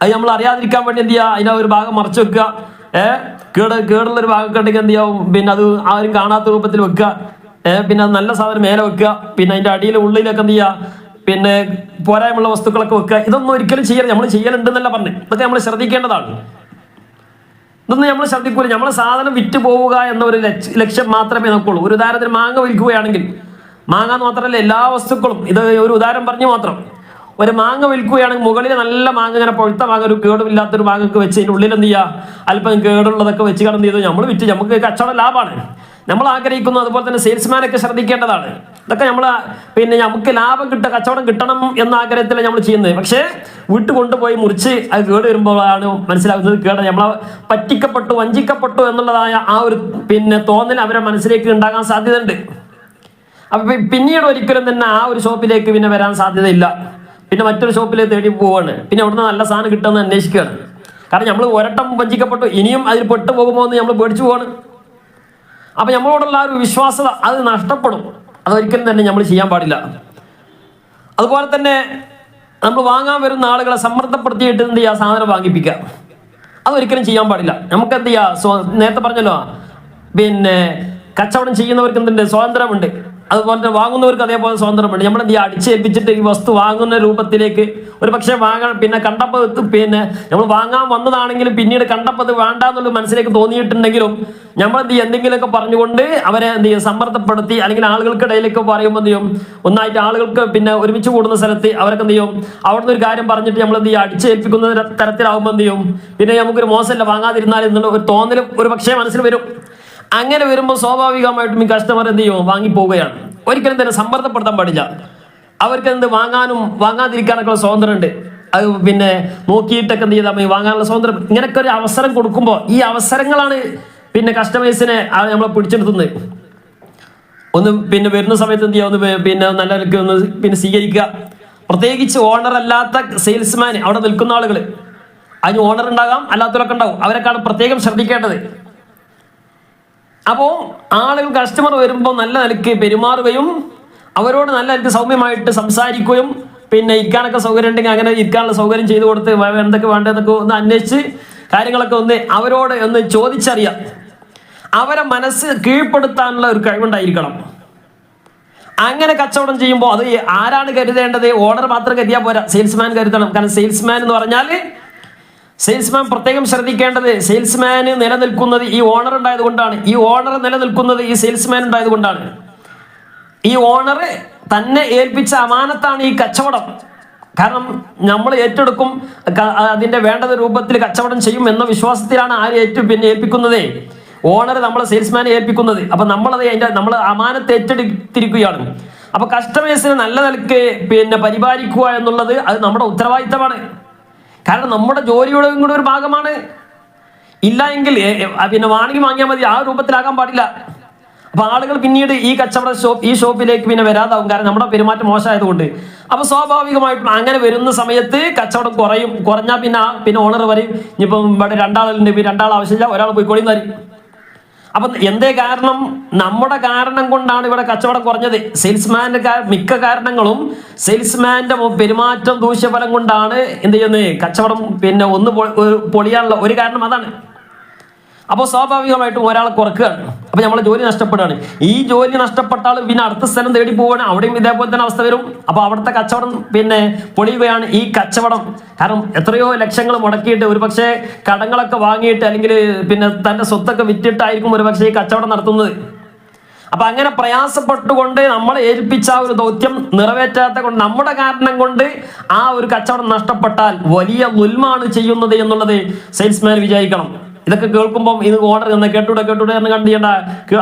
അത് നമ്മൾ അറിയാതിരിക്കാൻ വേണ്ടി എന്ത് ചെയ്യുക? അതിനെ ഒരു ഭാഗം മറച്ചു വെക്കുക. ഏഹ് കേട് കേടുള്ള ഒരു ഭാഗമൊക്കെ ഉണ്ടെങ്കിൽ എന്ത് ചെയ്യാവും? പിന്നെ അത് ആരും കാണാത്ത രൂപത്തിൽ വെക്കുക. പിന്നെ നല്ല സാധനം മേലെ വെക്കുക. പിന്നെ അതിന്റെ അടിയിൽ ഉള്ളിലൊക്കെ എന്ത് ചെയ്യുക? പിന്നെ പോരായ്മയുള്ള വസ്തുക്കളൊക്കെ വെക്കുക. ഇതൊന്നും ഒരിക്കലും ചെയ്യരുത്. നമ്മൾ ചെയ്യലുണ്ടെന്നല്ല പറഞ്ഞു. ഇതൊക്കെ നമ്മൾ ശ്രദ്ധിക്കേണ്ടതാണ്. ഇതൊന്നും നമ്മൾ ശ്രദ്ധിക്കൂല. നമ്മൾ സാധനം വിറ്റ് പോവുക എന്ന ഒരു ലക്ഷ്യം മാത്രമേ നോക്കുള്ളൂ ഒരു ഉദാഹരണത്തിന് മാങ്ങ വിൽക്കുകയാണെങ്കിൽ മാങ്ങ എന്ന് മാത്രമല്ല എല്ലാ വസ്തുക്കളും. ഇത് ഒരു ഉദാഹരണം പറഞ്ഞു മാത്രം. ഒരു മാങ്ങ വിൽക്കുകയാണെങ്കിൽ മുകളിൽ നല്ല മാങ്ങ ഇങ്ങനെ പഴുത്ത മാങ്ങ ഒരു കേടുമില്ലാത്തൊരു മാങ്ങക്ക് വെച്ച് അതിന്റെ ഉള്ളിൽ എന്ത് ചെയ്യുക? അല്പം കേടുള്ളതൊക്കെ വെച്ച് കടന്ന് ചെയ്തു നമ്മൾ വിറ്റ്. നമുക്ക് കച്ചവടം ലാഭമാണ്. നമ്മൾ ആഗ്രഹിക്കുന്നു അതുപോലെ തന്നെ സെയിൽസ്മാനൊക്കെ ശ്രദ്ധിക്കേണ്ടതാണ്. ഇതൊക്കെ നമ്മൾ പിന്നെ നമുക്ക് ലാഭം കിട്ട കച്ചവടം കിട്ടണം എന്ന ആഗ്രഹത്തിൽ നമ്മൾ ചെയ്യുന്നത്. പക്ഷേ വീട്ടിൽ കൊണ്ടുപോയി മുറിച്ച് അത് കേട് വരുമ്പോഴാണ് മനസ്സിലാകുന്നത് കേട്. നമ്മളെ പറ്റിക്കപ്പെട്ടു വഞ്ചിക്കപ്പെട്ടു എന്നുള്ളതായ ആ ഒരു പിന്നെ തോന്നൽ അവരെ മനസ്സിലേക്ക് ഉണ്ടാകാൻ സാധ്യതയുണ്ട്. അപ്പൊ പിന്നീട് ഒരിക്കലും തന്നെ ആ ഒരു ഷോപ്പിലേക്ക് പിന്നെ വരാൻ സാധ്യതയില്ല. പിന്നെ മറ്റൊരു ഷോപ്പിലേക്ക് തേടി പോവാണ്. പിന്നെ അവിടുന്ന് നല്ല സാധനം കിട്ടുമെന്ന് അന്വേഷിക്കുകയാണ്. കാരണം നമ്മൾ ഒരട്ടം വഞ്ചിക്കപ്പെട്ടു ഇനിയും അതിൽ പെട്ടു പോകുമോ എന്ന് നമ്മൾ പേടിച്ചു പോവാണ്. അപ്പൊ നമ്മളോടുള്ള ആ ഒരു വിശ്വാസത അത് നഷ്ടപ്പെടും. അതൊരിക്കലും തന്നെ നമ്മൾ ചെയ്യാൻ പാടില്ല. അതുപോലെ തന്നെ നമ്മൾ വാങ്ങാൻ വരുന്ന ആളുകളെ സമ്മർദ്ദപ്പെടുത്തിയിട്ട് എന്ത് ചെയ്യുക സാധനം വാങ്ങിപ്പിക്കുക. അതൊരിക്കലും ചെയ്യാൻ പാടില്ല. നമുക്ക് എന്ത് ചെയ്യുക നേരത്തെ പറഞ്ഞല്ലോ പിന്നെ കച്ചവടം ചെയ്യുന്നവർക്ക് എന്തുണ്ട്? സ്വാതന്ത്ര്യമുണ്ട്. അതുപോലെ തന്നെ വാങ്ങുന്നവർക്ക് അതേപോലെ സ്വാതന്ത്ര്യമുണ്ട്. നമ്മൾ എന്ത് അടിച്ചേൽപ്പിച്ചിട്ട് ഈ വസ്തു വാങ്ങുന്ന രൂപത്തിലേക്ക് ഒരു പക്ഷേ വാങ്ങാൻ പിന്നെ കണ്ടപ്പോൾ പിന്നെ നമ്മൾ വാങ്ങാൻ വന്നതാണെങ്കിലും പിന്നീട് കണ്ടപ്പോൾ വേണ്ട എന്നുള്ള മനസ്സിലേക്ക് തോന്നിയിട്ടുണ്ടെങ്കിലും നമ്മൾ എന്ത് എന്തെങ്കിലുമൊക്കെ പറഞ്ഞുകൊണ്ട് അവരെ എന്ത് ചെയ്യും? സമ്മർദ്ദപ്പെടുത്തി അല്ലെങ്കിൽ ആളുകൾക്കിടയിലേക്ക് പറയുമ്പോൾ എന്ത് ചെയ്യും? ഒന്നായിട്ട് ആളുകൾക്ക് പിന്നെ ഒരുമിച്ച് കൂടുന്ന സ്ഥലത്ത് അവർക്ക് എന്ത് ചെയ്യും? അവിടുന്ന് ഒരു കാര്യം പറഞ്ഞിട്ട് നമ്മൾ എന്ത് ചെയ്യും? അടിച്ചേൽപ്പിക്കുന്ന തര- തരത്തിലാവുമ്പോൾ എന്ത് ചെയ്യും? പിന്നെ നമുക്കൊരു മോശമല്ല വാങ്ങാതിരുന്നാൽ എന്നുള്ള ഒരു തോന്നലും ഒരു പക്ഷേ മനസ്സിൽ വരും. അങ്ങനെ വരുമ്പോൾ സ്വാഭാവികമായിട്ടും ഈ കസ്റ്റമർ എന്ത് ചെയ്യും? വാങ്ങിപ്പോവുകയാണ്. ഒരിക്കലും തന്നെ സമ്മർദ്ദപ്പെടുത്താൻ പാടില്ല. അവർക്ക് എന്ത് വാങ്ങാനും വാങ്ങാതിരിക്കാനൊക്കെ സ്വാതന്ത്ര്യം സ്വാതന്ത്ര്യമുണ്ട്. അത് പിന്നെ നോക്കിയിട്ടൊക്കെ എന്ത് ചെയ്താൽ മതി? വാങ്ങാനുള്ള സ്വാതന്ത്ര്യം. ഇങ്ങനെയൊക്കെ ഒരു അവസരം കൊടുക്കുമ്പോൾ ഈ അവസരങ്ങളാണ് പിന്നെ കസ്റ്റമേഴ്സിനെ നമ്മളെ പിടിച്ചെടുത്തുന്നത്. ഒന്ന് പിന്നെ വരുന്ന സമയത്ത് എന്ത് ചെയ്യുക ഒന്ന് പിന്നെ നല്ല നിലയ്ക്ക് ഒന്ന് പിന്നെ സ്വീകരിക്കുക. പ്രത്യേകിച്ച് ഓണർ അല്ലാത്ത സെയിൽസ്മാൻ അവിടെ നിൽക്കുന്ന ആളുകൾ അതിന് ഓണർ ഉണ്ടാകാം അല്ലാത്തവരൊക്കെ ഉണ്ടാവും. അവരൊക്കെയാണ് പ്രത്യേകം ശ്രദ്ധിക്കേണ്ടത്. അപ്പോൾ ആളുകൾ കസ്റ്റമർ വരുമ്പോൾ നല്ല നിലയ്ക്ക് പെരുമാറുകയും അവരോട് നല്ല നിലയ്ക്ക് സൗമ്യമായിട്ട് സംസാരിക്കുകയും പിന്നെ ഇരിക്കാനൊക്കെ സൗകര്യം ഉണ്ടെങ്കിൽ അങ്ങനെ ഇരിക്കാനുള്ള സൗകര്യം ചെയ്തു കൊടുത്ത് എന്തൊക്കെ വേണ്ടതെന്നൊക്കെ ഒന്ന് അന്വേഷിച്ച് കാര്യങ്ങളൊക്കെ ഒന്ന് അവരോട് ഒന്ന് ചോദിച്ചറിയാം. അവരെ മനസ്സ് കീഴ്പ്പെടുത്താനുള്ള ഒരു കഴിവുണ്ടായിരിക്കണം. അങ്ങനെ കച്ചവടം ചെയ്യുമ്പോൾ അത് ആരാണ് കരുതേണ്ടത്? ഓർഡർ മാത്രം കരുതിയാൽ പോരാ. സെയിൽസ്മാൻ കരുതണം. കാരണം സെയിൽസ്മാൻ എന്ന് പറഞ്ഞാൽ സെയിൽസ്മാൻ പ്രത്യേകം ശ്രദ്ധിക്കേണ്ടത് സെയിൽസ്മാന് നിലനിൽക്കുന്നത് ഈ ഓണർ ഉണ്ടായത് കൊണ്ടാണ് ഈ ഓണർ നിലനിൽക്കുന്നത് ഈ സെയിൽസ്മാൻ ഉണ്ടായത് കൊണ്ടാണ് ഈ ഓണർ തന്നെ ഏൽപ്പിച്ച അമാനത്താണ് ഈ കച്ചവടം. കാരണം നമ്മൾ ഏറ്റെടുക്കും അതിന്റെ വേണ്ടത് രൂപത്തിൽ കച്ചവടം ചെയ്യും എന്ന വിശ്വാസത്തിലാണ് ആര് ഏറ്റു പിന്നെ ഏൽപ്പിക്കുന്നത്? ഓണർ നമ്മളെ സെയിൽസ്മാനെ ഏൽപ്പിക്കുന്നത്. അപ്പൊ നമ്മളത് അതിന്റെ നമ്മൾ അമാനത്ത് ഏറ്റെടുത്തിരിക്കുകയാണ്. അപ്പൊ കസ്റ്റമേഴ്സിനെ നല്ല നിലയ്ക്ക് പിന്നെ പരിപാലിക്കുക എന്നുള്ളത് അത് നമ്മുടെ ഉത്തരവാദിത്തമാണ്. കാരണം നമ്മുടെ ജോലിയുടെ കൂടെ ഒരു ഭാഗമാണ്. ഇല്ല എങ്കിൽ പിന്നെ വാണെങ്കിൽ വാങ്ങിയാൽ മതി. ആ രൂപത്തിലാകാൻ പാടില്ല. അപ്പൊ ആളുകൾ പിന്നീട് ഈ കച്ചവട ഷോപ്പ് ഈ ഷോപ്പിലേക്ക് പിന്നെ വരാതാവും. കാരണം നമ്മുടെ പെരുമാറ്റം മോശമായതുകൊണ്ട്. അപ്പൊ സ്വാഭാവികമായിട്ടും അങ്ങനെ വരുന്ന സമയത്ത് കച്ചവടം കുറയും. കുറഞ്ഞാൽ പിന്നെ പിന്നെ ഓണർ പറയും ഇനിയിപ്പം ഇവിടെ രണ്ടാളുണ്ട് രണ്ടാൾ ആവശ്യമില്ല. ഒരാൾ പോയിക്കോളിന്ന് തരും അപ്പൊ എന്തേ കാരണം? നമ്മുടെ കാരണം കൊണ്ടാണ് ഇവിടെ കച്ചവടം കുറഞ്ഞത്. സെയിൽസ്മാന്റെ മിക്ക കാരണങ്ങളും സെയിൽസ്മാന്റെ പെരുമാറ്റം ദൂഷ്യഫലം കൊണ്ടാണ് എന്ത് ചെയ്യുന്നത്? കച്ചവടം പിന്നെ ഒന്ന് പൊളിയാനുള്ള ഒരു കാരണം അതാണ്. അപ്പോൾ സ്വാഭാവികമായിട്ടും ഒരാളെ കുറക്കുകയാണ്. അപ്പൊ നമ്മളെ ജോലി നഷ്ടപ്പെടുകയാണ്. ഈ ജോലി നഷ്ടപ്പെട്ടാൽ പിന്നെ അടുത്ത സ്ഥലം തേടി പോവുകയാണ്. അവിടെയും ഇതേപോലെ തന്നെ അവസ്ഥ വരും. അപ്പൊ അവിടുത്തെ കച്ചവടം പിന്നെ പൊളിയുകയാണ് ഈ കച്ചവടം. കാരണം എത്രയോ ലക്ഷങ്ങൾ മുടക്കിയിട്ട് ഒരു പക്ഷേ കടങ്ങളൊക്കെ വാങ്ങിയിട്ട് അല്ലെങ്കിൽ പിന്നെ തന്റെ സ്വത്തൊക്കെ വിറ്റിട്ടായിരിക്കും ഒരു പക്ഷേ ഈ കച്ചവടം നടത്തുന്നത്. അപ്പൊ അങ്ങനെ പ്രയാസപ്പെട്ടുകൊണ്ട് നമ്മളെ ഏൽപ്പിച്ച ആ ഒരു ദൗത്യം നിറവേറ്റാത്ത കൊണ്ട് നമ്മുടെ കാരണം കൊണ്ട് ആ ഒരു കച്ചവടം നഷ്ടപ്പെട്ടാൽ വലിയ ഉൽമാണ് ചെയ്യുന്നത് എന്നുള്ളത് സെയിൽസ്മാൻ വിചാരിക്കണം. ഇതൊക്കെ കേൾക്കുമ്പോൾ ഇത് ഓർഡർ ചെയ്യുന്ന കേട്ടൂടെ കേട്ടൂടെ എന്ന് കണ്ടു ചെയ്യേണ്ട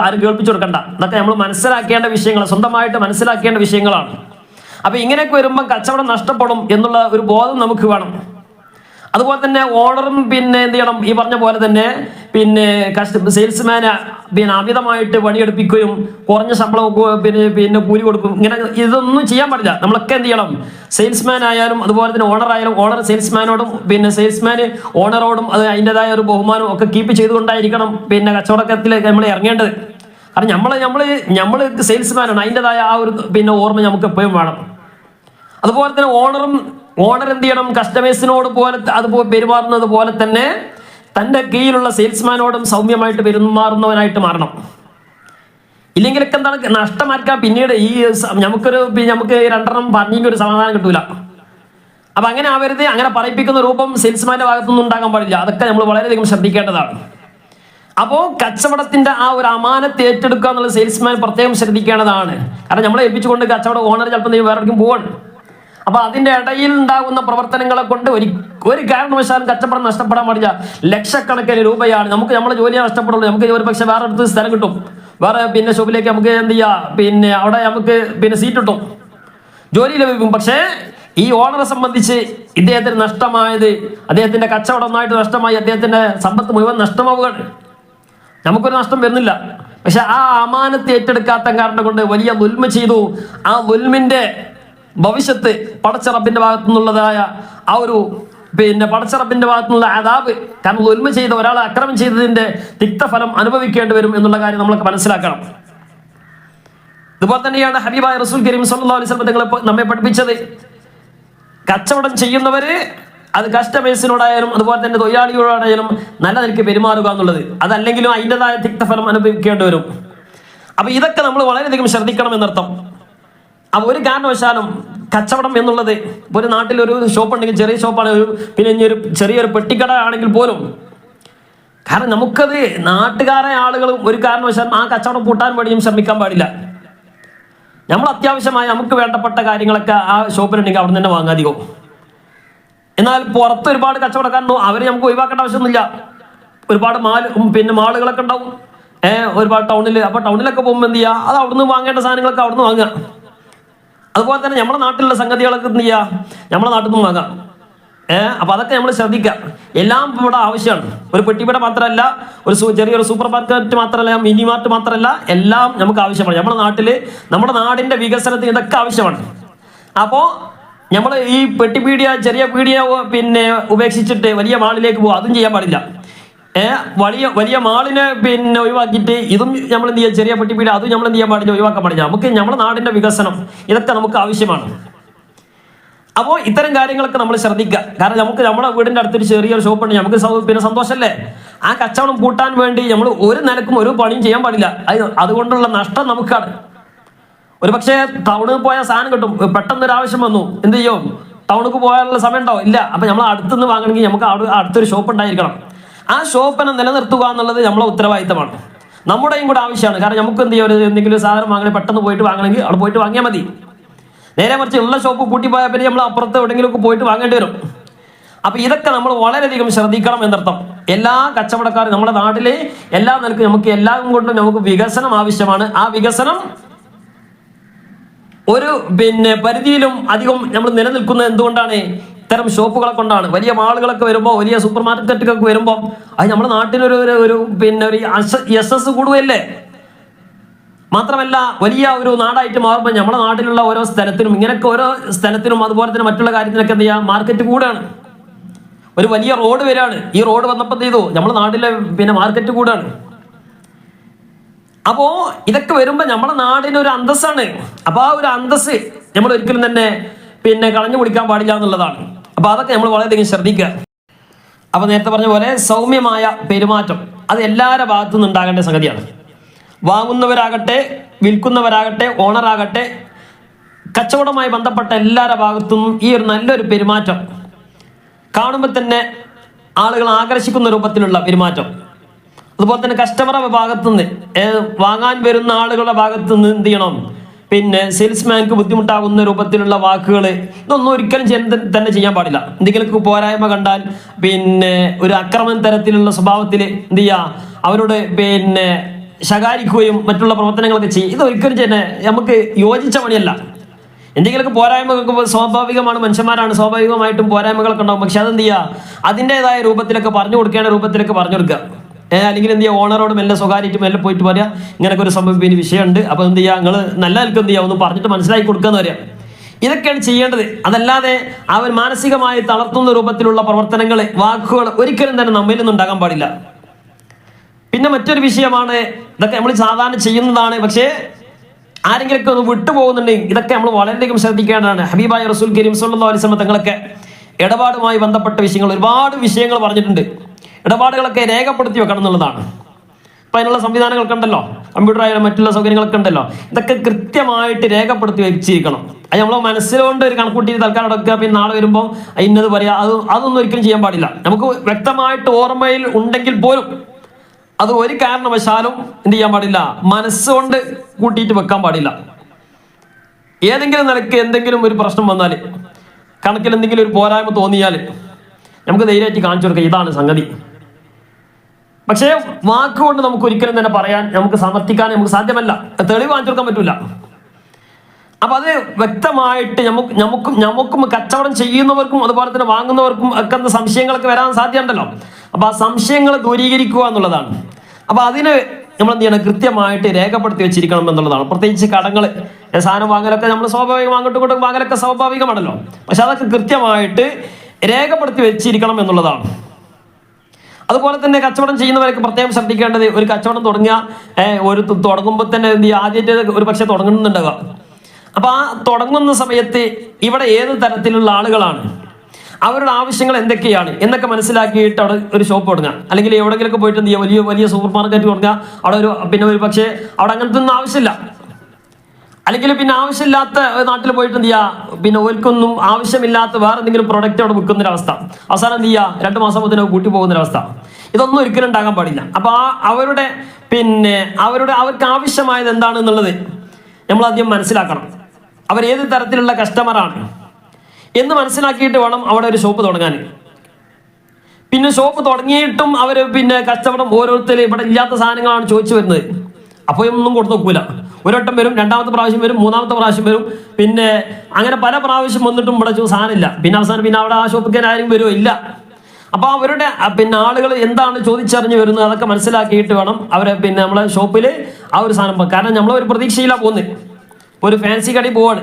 ആരും കേൾപ്പിച്ചു കൊടുക്കണ്ട. ഇതൊക്കെ നമ്മൾ മനസ്സിലാക്കേണ്ട വിഷയങ്ങൾ സ്വന്തമായിട്ട് മനസ്സിലാക്കേണ്ട വിഷയങ്ങളാണ്. അപ്പൊ ഇങ്ങനെയൊക്കെ വരുമ്പോൾ കച്ചവടം നഷ്ടപ്പെടും എന്നുള്ള ഒരു ബോധം നമുക്ക് വേണം. അതുപോലെ തന്നെ ഓണറും പിന്നെ എന്ത് ചെയ്യണം? ഈ പറഞ്ഞ പോലെ തന്നെ പിന്നെ സെയിൽസ്മാൻ സെയിൽസ്മാനെ പിന്നെ അമിതമായിട്ട് പണിയെടുപ്പിക്കുകയും കുറഞ്ഞ ശമ്പളം പിന്നെ പിന്നെ കൂലി കൊടുക്കും. ഇങ്ങനെ ഇതൊന്നും ചെയ്യാൻ പാടില്ല. നമ്മളൊക്കെ എന്ത് ചെയ്യണം? സെയിൽസ്മാൻ ആയാലും അതുപോലെ തന്നെ ഓണർ ആയാലും ഓണർ സെയിൽസ്മാനോടും പിന്നെ സെയിൽസ്മാന് ഓണറോടും അത് അതിന്റെതായ ഒരു ബഹുമാനം ഒക്കെ കീപ്പ് ചെയ്തുകൊണ്ടായിരിക്കണം പിന്നെ കച്ചവടക്കത്തിൽ നമ്മൾ ഇറങ്ങേണ്ടത്. കാരണം നമ്മൾ നമ്മൾ നമ്മൾ സെയിൽസ്മാനാണ് അതിന്റെതായ ആ ഒരു പിന്നെ ഓർമ്മ നമുക്ക് എപ്പോഴും വേണം. അതുപോലെ തന്നെ ഓണറും ഓണർ എന്ത് ചെയ്യണം കസ്റ്റമേഴ്സിനോട് പോലെ അത് പെരുമാറുന്നത് പോലെ തന്നെ തന്റെ കീഴിലുള്ള സെയിൽസ്മാനോടും സൗമ്യമായിട്ട് പെരുമാറുന്നവനായിട്ട് മാറണം. ഇല്ലെങ്കിലൊക്കെ എന്താണ് നഷ്ടമാക്കാൻ പിന്നീട് ഈ നമുക്കൊരു നമുക്ക് രണ്ടെണ്ണം പറഞ്ഞെങ്കിൽ ഒരു സമാധാനം കിട്ടൂല. അപ്പൊ അങ്ങനെ ആവരുത്. അങ്ങനെ പറയിപ്പിക്കുന്ന രൂപം സെയിൽസ്മാന്റെ ഭാഗത്തുനിന്ന് ഉണ്ടാകാൻ പാടില്ല. അതൊക്കെ നമ്മൾ വളരെയധികം ശ്രദ്ധിക്കേണ്ടതാണ്. അപ്പോൾ കച്ചവടത്തിന്റെ ആ ഒരു അമാനത്ത് ഏറ്റെടുക്കുക എന്നുള്ള സെയിൽസ്മാൻ പ്രത്യേകം ശ്രദ്ധിക്കേണ്ടതാണ്. കാരണം നമ്മളെ ഏൽപ്പിച്ചുകൊണ്ട് കച്ചവടം ഓണർ ചിലപ്പോൾ വേറെ എവിടേക്കും അപ്പൊ അതിന്റെ ഇടയിൽ ഉണ്ടാകുന്ന പ്രവർത്തനങ്ങളെ കൊണ്ട് ഒരു ഒരു കാരണവശാലും കച്ചവടം നഷ്ടപ്പെടാൻ പാടില്ല. ലക്ഷക്കണക്കിന് രൂപയാണ്. നമുക്ക് നമ്മളെ ജോലി നഷ്ടപ്പെടുള്ളൂ. നമുക്ക് ഒരു പക്ഷെ വേറെ അടുത്ത് സ്ഥലം കിട്ടും. വേറെ പിന്നെ ഷോപ്പിലേക്ക് നമുക്ക് എന്ത് ചെയ്യാം? പിന്നെ അവിടെ നമുക്ക് പിന്നെ സീറ്റ് കിട്ടും. ജോലി ലഭിക്കും. പക്ഷേ ഈ ഓണറെ സംബന്ധിച്ച് ഇദ്ദേഹത്തിന് നഷ്ടമായത് അദ്ദേഹത്തിന്റെ കച്ചവടം ഒന്നായിട്ട് നഷ്ടമായി അദ്ദേഹത്തിന്റെ സമ്പത്ത് മുഴുവൻ നഷ്ടമാവുകയാണ്. നമുക്കൊരു നഷ്ടം വരുന്നില്ല. പക്ഷെ ആ അമാനത്ത് ഏറ്റെടുക്കാത്ത കാരണം കൊണ്ട് വലിയ ദുൽമ ചെയ്തു. ആ ദുൽമിന്റെ ഭവിഷ്യത്ത് പടച്ചറപ്പിന്റെ ഭാഗത്തു നിന്നുള്ളതായ ആ ഒരു പിന്നെ പടച്ചറപ്പിന്റെ ഭാഗത്തു നിന്നുള്ള അതാബ് കാരണം ഒരുമ ചെയ്ത ഒരാളെ അക്രമം ചെയ്തതിന്റെ തിക്തഫലം അനുഭവിക്കേണ്ടി വരും എന്നുള്ള കാര്യം നമ്മളൊക്കെ മനസ്സിലാക്കണം. ഇതുപോലെ തന്നെയാണ് ഹബീബായ റസൂൽ കരീം സല്ലല്ലാഹു അലൈഹി വസല്ലം തങ്ങളെ നമ്മെ പഠിപ്പിച്ചത്. കച്ചവടം ചെയ്യുന്നവര് അത് കസ്റ്റമേഴ്സിനോടായാലും അതുപോലെ തന്നെ തൊഴിലാളികളോടായാലും നല്ല നിലയ്ക്ക് പെരുമാറുക എന്നുള്ളത്. അതല്ലെങ്കിലും അതിന്റെതായ തിക്തഫലം അനുഭവിക്കേണ്ടി വരും. അപ്പൊ ഇതൊക്കെ നമ്മൾ വളരെയധികം ശ്രദ്ധിക്കണം എന്നർത്ഥം. ഒരു കാരണവശാലും കച്ചവടം എന്നുള്ളത് ഒരു നാട്ടിൽ ഒരു ഷോപ്പ് ഉണ്ടെങ്കിൽ ചെറിയ ഷോപ്പാണ് ഒരു പിന്നെ ഇനി ഒരു ചെറിയൊരു പെട്ടിക്കട ആണെങ്കിൽ പോലും. കാരണം നമുക്കത് നാട്ടുകാരെ ആളുകളും ഒരു കാരണവശാലും ആ കച്ചവടം പൂട്ടാൻ വേണ്ടിയും ശ്രമിക്കാൻ പാടില്ല. നമ്മൾ അത്യാവശ്യമായി നമുക്ക് വേണ്ടപ്പെട്ട കാര്യങ്ങളൊക്കെ ആ ഷോപ്പിലുണ്ടെങ്കിൽ അവിടെ തന്നെ വാങ്ങാതിയോ എന്നാൽ പുറത്ത് ഒരുപാട് കച്ചവടക്കാരുണ്ടോ അവരെ നമുക്ക് ഒഴിവാക്കേണ്ട ആവശ്യമൊന്നുമില്ല. ഒരുപാട് മാൽ പിന്നെ മാളുകളൊക്കെ ഉണ്ടാവും. ഏഹ് ഒരുപാട് ടൗണിൽ അപ്പൊ ടൗണിലൊക്കെ പോകുമ്പോൾ എന്ത് ചെയ്യുക അത് അവിടുന്ന് വാങ്ങേണ്ട സാധനങ്ങളൊക്കെ അവിടുന്ന് വാങ്ങുക. അതുപോലെ തന്നെ നമ്മുടെ നാട്ടിലുള്ള സംഗതികളൊക്കെ എന്ത് ചെയ്യുക നമ്മുടെ നാട്ടിൽ നിന്നും വാങ്ങാം. ഏഹ് അപ്പൊ അതൊക്കെ നമ്മൾ ശ്രദ്ധിക്കുക എല്ലാം ഇവിടെ ആവശ്യമാണ്. ഒരു പെട്ടിപ്പട മാത്രമല്ല ഒരു ചെറിയൊരു സൂപ്പർ മാർക്കറ്റ് മാത്രമല്ല മിനി മാർട്ട് മാത്രമല്ല എല്ലാം നമുക്ക് ആവശ്യമാണ്. നമ്മുടെ നാട്ടിൽ നമ്മുടെ നാടിന്റെ വികസനത്തിന് ഇതൊക്കെ ആവശ്യമാണ്. അപ്പോ നമ്മൾ ഈ പെട്ടിപ്പീടിയ ചെറിയ പീടിയ പിന്നെ ഉപേക്ഷിച്ചിട്ട് വലിയ മാളിലേക്ക് പോകും അതും ചെയ്യാൻ പാടില്ല. വലിയ വലിയ മാളിനെ പിന്നെ ഒഴിവാക്കിയിട്ട് ഇതും നമ്മൾ എന്ത് ചെയ്യുക ചെറിയ പെട്ടിപ്പീട് അതും നമ്മൾ എന്ത് ചെയ്യാൻ പാടില്ല? ഒഴിവാക്കാൻ പാടില്ല. നമുക്ക് നമ്മുടെ നാടിന്റെ വികസനം ഇതൊക്കെ നമുക്ക് ആവശ്യമാണ്. അപ്പോൾ ഇത്തരം കാര്യങ്ങളൊക്കെ നമ്മൾ ശ്രദ്ധിക്കുക. കാരണം നമുക്ക് നമ്മുടെ വീടിന്റെ അടുത്തൊരു ചെറിയൊരു ഷോപ്പ് ഉണ്ട് നമുക്ക് പിന്നെ സന്തോഷമല്ലേ ആ കച്ചവടം കൂട്ടാൻ വേണ്ടി നമ്മൾ ഒരു നിലക്കും ഒരു പണിയും ചെയ്യാൻ പാടില്ല. അത് അതുകൊണ്ടുള്ള നഷ്ടം നമുക്കാണ്. ഒരു പക്ഷേ ടൗണിൽ പോയാൽ സാധനം കിട്ടും. പെട്ടെന്ന് ഒരു ആവശ്യം വന്നു. എന്ത് ചെയ്യും? ടൗണിൽ പോകാനുള്ള സമയം ഉണ്ടാവും. ഇല്ല. അപ്പൊ നമ്മൾ അടുത്തുനിന്ന് വാങ്ങണമെങ്കിൽ നമുക്ക് അവിടെ അടുത്തൊരു ഷോപ്പ് ഉണ്ടായിരിക്കണം. ആ ശോഭനം നിലനിർത്തുക എന്നുള്ളത് നമ്മളെ ഉത്തരവാദിത്തമാണ്. നമ്മുടെയും കൂടെ ആവശ്യമാണ്. കാരണം നമുക്ക് എന്ത് ചെയ്യും? എന്തെങ്കിലും സാധനം വാങ്ങണേ പെട്ടെന്ന് പോയിട്ട് വാങ്ങണമെങ്കിൽ അവിടെ പോയിട്ട് വാങ്ങിയാൽ മതി. നേരെ മറിച്ച് ഉള്ള ഷോപ്പ് പൂട്ടി പോയാൽ പിന്നെ നമ്മൾ അപ്പുറത്ത് എവിടെയെങ്കിലുമൊക്കെ പോയിട്ട് വാങ്ങേണ്ടി വരും. അപ്പൊ ഇതൊക്കെ നമ്മൾ വളരെയധികം ശ്രദ്ധിക്കണം എന്നർത്ഥം. എല്ലാ കച്ചവടക്കാരും നമ്മുടെ നാട്ടിലെ എല്ലാ നിലക്കും നമുക്ക് എല്ലാം കൊണ്ടും നമുക്ക് വികസനം ആവശ്യമാണ്. ആ വികസനം ഒരു പിന്നെ പരിധിയിലും അധികം നമ്മൾ നിലനിൽക്കുന്നത് എന്തുകൊണ്ടാണ്? ഇത്തരം ഷോപ്പുകളെ കൊണ്ടാണ്. വലിയ മാളുകളൊക്കെ വരുമ്പോൾ വലിയ സൂപ്പർ മാർക്കറ്റുകളൊക്കെ വരുമ്പോൾ അത് നമ്മുടെ നാട്ടിനൊരു ഒരു- പിന്നെ ഒരു എസ് കൂടുകയല്ലേ? മാത്രമല്ല വലിയ ഒരു നാടായിട്ട് മാറുമ്പോൾ നമ്മുടെ നാട്ടിലുള്ള ഓരോ സ്ഥലത്തിനും ഇങ്ങനെയൊക്കെ ഓരോ സ്ഥലത്തിനും അതുപോലെ തന്നെ മറ്റുള്ള കാര്യത്തിനൊക്കെ എന്ത് ചെയ്യാം? മാർക്കറ്റ് കൂടാണ് ഒരു വലിയ റോഡ് വരാണ് ഈ റോഡ് വന്നപ്പോൾ ചെയ്തു? നമ്മുടെ നാട്ടിലെ പിന്നെ മാർക്കറ്റ് കൂടാണ് അപ്പോ ഇതൊക്കെ വരുമ്പോ നമ്മുടെ നാടിന് ഒരു അന്തസ്സാണ്. അപ്പൊ ആ ഒരു അന്തസ് നമ്മൾ ഒരിക്കലും തന്നെ പിന്നെ കളഞ്ഞു കുടിക്കാൻ പാടില്ല എന്നുള്ളതാണ്. അപ്പൊ അതൊക്കെ നമ്മൾ വളരെയധികം ശ്രദ്ധിക്കുക. അപ്പൊ നേരത്തെ പറഞ്ഞ പോലെ സൗമ്യമായ പെരുമാറ്റം അത് എല്ലാവരുടെ ഭാഗത്തു നിന്ന് ഉണ്ടാകേണ്ട സംഗതിയാണ്. വാങ്ങുന്നവരാകട്ടെ വിൽക്കുന്നവരാകട്ടെ ഓണറാകട്ടെ കച്ചവടവുമായി ബന്ധപ്പെട്ട എല്ലാവരുടെ ഭാഗത്തും ഈ ഒരു നല്ലൊരു പെരുമാറ്റം കാണുമ്പോൾ തന്നെ ആളുകൾ ആകർഷിക്കുന്ന രൂപത്തിലുള്ള പെരുമാറ്റം. അതുപോലെ തന്നെ കസ്റ്റമറുടെ ഭാഗത്തുനിന്ന് വാങ്ങാൻ വരുന്ന ആളുകളുടെ ഭാഗത്തുനിന്ന് എന്ത് ചെയ്യണം? പിന്നെ സെയിൽസ്മാൻക്ക് ബുദ്ധിമുട്ടാകുന്ന രൂപത്തിലുള്ള വാക്കുകൾ ഇതൊന്നും ഒരിക്കലും തന്നെ ചെയ്യാൻ പാടില്ല. എന്തെങ്കിലും പോരായ്മ കണ്ടാൽ പിന്നെ ഒരു അക്രമം തരത്തിലുള്ള സ്വഭാവത്തിൽ എന്ത് ചെയ്യുക അവരോട് പിന്നെ ശകാരിക്കുകയും മറ്റുള്ള പ്രവർത്തനങ്ങളൊക്കെ ചെയ്യും. ഇത് ഒരിക്കലും തന്നെ നമുക്ക് യോജിച്ച പണിയല്ല. എന്തെങ്കിലുമൊക്കെ പോരായ്മകൾക്ക് സ്വാഭാവികമാണ്. മനുഷ്യന്മാരാണ്. സ്വാഭാവികമായിട്ടും പോരായ്മകളൊക്കെ ഉണ്ടാവും. പക്ഷെ അതെന്ത് ചെയ്യുക അതിന്റെതായ രൂപത്തിലൊക്കെ പറഞ്ഞു കൊടുക്കേണ്ട രൂപത്തിലൊക്കെ പറഞ്ഞു കൊടുക്കുക. അല്ലെങ്കിൽ എന്ത് ചെയ്യുക ഓണറോട് മെല്ലെ സ്വകാര്യമായിട്ട് മെല്ലെ പോയിട്ട് പറയാം ഇങ്ങനൊക്കെ ഒരു സംഭവം ഇനി വിഷയമുണ്ട്. അപ്പോൾ എന്ത് ചെയ്യുക നിങ്ങൾ നല്ല നിലയ്ക്ക് എന്ത് ചെയ്യുക ഒന്ന് പറഞ്ഞിട്ട് മനസ്സിലാക്കി കൊടുക്കാന്ന് പറയാം. ഇതൊക്കെയാണ് ചെയ്യേണ്ടത്. അതല്ലാതെ അവർ മാനസികമായി തളർത്തുന്ന രൂപത്തിലുള്ള പ്രവർത്തനങ്ങൾ വാക്കുകൾ ഒരിക്കലും തന്നെ നമ്മയിൽ നിന്ന് ഉണ്ടാകാൻ പാടില്ല. പിന്നെ മറ്റൊരു വിഷയമാണ് ഇതൊക്കെ നമ്മൾ സാധാരണ ചെയ്യുന്നതാണ്. പക്ഷേ ആരെങ്കിലൊക്കെ ഒന്ന് വിട്ടുപോകുന്നുണ്ടെങ്കിൽ ഇതൊക്കെ നമ്മൾ വളരെയധികം ശ്രദ്ധിക്കേണ്ടതാണ്. ഹബീബായ റസൂൽ കരീം സുല്ലാ തങ്ങളൊക്കെ ഇടപാടുമായി ബന്ധപ്പെട്ട വിഷയങ്ങൾ ഒരുപാട് വിഷയങ്ങൾ പറഞ്ഞിട്ടുണ്ട്. ഇടപാടുകളൊക്കെ രേഖപ്പെടുത്തി വെക്കണം എന്നുള്ളതാണ്. ഇപ്പം അതിനുള്ള സംവിധാനങ്ങളൊക്കെ ഉണ്ടല്ലോ കമ്പ്യൂട്ടർ ആയാലും മറ്റുള്ള സൗകര്യങ്ങളൊക്കെ ഉണ്ടല്ലോ ഇതൊക്കെ കൃത്യമായിട്ട് രേഖപ്പെടുത്തി വെച്ചിരിക്കണം. അത് നമ്മൾ മനസ്സിലുകൊണ്ട് ഒരു കണക്കൂട്ടി തൽക്കാലം അടക്കുക പിന്നെ നാളെ വരുമ്പോൾ ഇന്നത് പറയാ അത് അതൊന്നും ഒരിക്കലും ചെയ്യാൻ പാടില്ല. നമുക്ക് വ്യക്തമായിട്ട് ഓർമ്മയിൽ ഉണ്ടെങ്കിൽ പോലും അത് ഒരു കാരണവശാലും എന്ത് ചെയ്യാൻ പാടില്ല. മനസ്സുകൊണ്ട് കൂട്ടിയിട്ട് വെക്കാൻ പാടില്ല. ഏതെങ്കിലും നിലയ്ക്ക് എന്തെങ്കിലും ഒരു പ്രശ്നം വന്നാൽ കണക്കിൽ എന്തെങ്കിലും ഒരു പോരായ്മ തോന്നിയാൽ നമുക്ക് ധൈര്യമായിട്ട് കാണിച്ചു കൊടുക്കാം. ഇതാണ് സംഗതി. പക്ഷേ വാക്കുകൊണ്ട് നമുക്ക് ഒരിക്കലും തന്നെ പറയാൻ നമുക്ക് സമർത്ഥിക്കാൻ നമുക്ക് സാധ്യമല്ല. തെളിവ് വാങ്ങിച്ചെടുക്കാൻ പറ്റൂല. അപ്പൊ അത് വ്യക്തമായിട്ട് നമുക്ക് നമുക്കും നമുക്കും കച്ചവടം ചെയ്യുന്നവർക്കും അതുപോലെ തന്നെ വാങ്ങുന്നവർക്കും ഒക്കെ സംശയങ്ങളൊക്കെ വരാൻ സാധ്യതയുണ്ടല്ലോ. അപ്പൊ ആ സംശയങ്ങൾ ദൂരീകരിക്കുക എന്നുള്ളതാണ്. അപ്പൊ അതിന് നമ്മൾ എന്ത് ചെയ്യണം? കൃത്യമായിട്ട് രേഖപ്പെടുത്തി വെച്ചിരിക്കണം എന്നുള്ളതാണ്. പ്രത്യേകിച്ച് കടങ്ങൾ സാധനം വാങ്ങലൊക്കെ നമ്മൾ സ്വാഭാവികം അങ്ങോട്ടും ഇങ്ങോട്ടും വാങ്ങലൊക്കെ സ്വാഭാവികമാണല്ലോ. പക്ഷെ അതൊക്കെ കൃത്യമായിട്ട് രേഖപ്പെടുത്തി വെച്ചിരിക്കണം എന്നുള്ളതാണ്. അതുപോലെ തന്നെ കച്ചവടം ചെയ്യുന്നവരൊക്കെ പ്രത്യേകം ശ്രദ്ധിക്കേണ്ടത് ഒരു കച്ചവടം തുടങ്ങിയ ഒരു തുടങ്ങുമ്പോൾ തന്നെ എന്ത് ആദ്യത്തെ ഒരു പക്ഷെ തുടങ്ങുന്നുണ്ടാവുക. അപ്പൊ ആ തുടങ്ങുന്ന സമയത്ത് ഇവിടെ ഏത് തരത്തിലുള്ള ആളുകളാണ്? അവരുടെ ആവശ്യങ്ങൾ എന്തൊക്കെയാണ്? എന്നൊക്കെ മനസ്സിലാക്കിയിട്ട് അവിടെ ഒരു ഷോപ്പ് തുടങ്ങുക. അല്ലെങ്കിൽ എവിടെങ്കിലൊക്കെ പോയിട്ട് എന്ത് ചെയ്യുക? വലിയ വലിയ സൂപ്പർ മാർക്കറ്റ് തുടങ്ങുക. അവിടെ ഒരു പിന്നെ ഒരു പക്ഷേ അവിടെ അങ്ങനത്തെ ഒന്നും ആവശ്യമില്ല. അല്ലെങ്കിൽ പിന്നെ ആവശ്യമില്ലാത്ത നാട്ടിൽ പോയിട്ട് എന്ത് ചെയ്യുക പിന്നെ ഓൽക്കൊന്നും ആവശ്യമില്ലാത്ത വേറെ എന്തെങ്കിലും പ്രൊഡക്റ്റ് അവിടെ വിൽക്കുന്നൊരവസ്ഥ അവസാനം എന്ത് ചെയ്യുക രണ്ട് മാസം മുതൽ കൂട്ടി പോകുന്ന പോകുന്നൊരവസ്ഥ ഇതൊന്നും ഒരിക്കലും ഉണ്ടാകാൻ പാടില്ല. അപ്പൊ ആ അവരുടെ പിന്നെ അവരുടെ അവർക്ക് ആവശ്യമായത് എന്താണെന്നുള്ളത് നമ്മൾ ആദ്യം മനസ്സിലാക്കണം. അവർ ഏത് തരത്തിലുള്ള കസ്റ്റമറാണ് എന്ന് മനസ്സിലാക്കിയിട്ട് വേണം അവിടെ ഒരു ഷോപ്പ് തുടങ്ങാൻ. പിന്നെ ഷോപ്പ് തുടങ്ങിയിട്ടും അവർ പിന്നെ കസ്റ്റമറും ഓരോരുത്തർ ഇവിടെ ഇല്ലാത്ത സാധനങ്ങളാണ് ചോദിച്ചു വരുന്നത്. അപ്പോൾ ഒന്നും കൊടുത്തു നോക്കൂല. ഒരു വട്ടം വരും രണ്ടാമത്തെ പ്രാവശ്യം വരും മൂന്നാമത്തെ പ്രാവശ്യം വരും. പിന്നെ അങ്ങനെ പല പ്രാവശ്യം വന്നിട്ടും ഇവിടെ സാധനമില്ല. പിന്നെ അവസാനം പിന്നെ അവിടെ ആ ഷോപ്പിക്കാൻ ആരും വരുമോ ഇല്ല. അപ്പൊ അവരുടെ പിന്നെ ആളുകൾ എന്താണ് ചോദിച്ചറിഞ്ഞ് വരുന്നത് അതൊക്കെ മനസ്സിലാക്കിയിട്ട് വേണം അവരെ പിന്നെ നമ്മളെ ഷോപ്പിൽ ആ ഒരു സാധനം കാരണം നമ്മൾ ഒരു പ്രതീക്ഷയിലാണ് പോകുന്നത് ഒരു ഫാൻസി കടി പോവാണ്.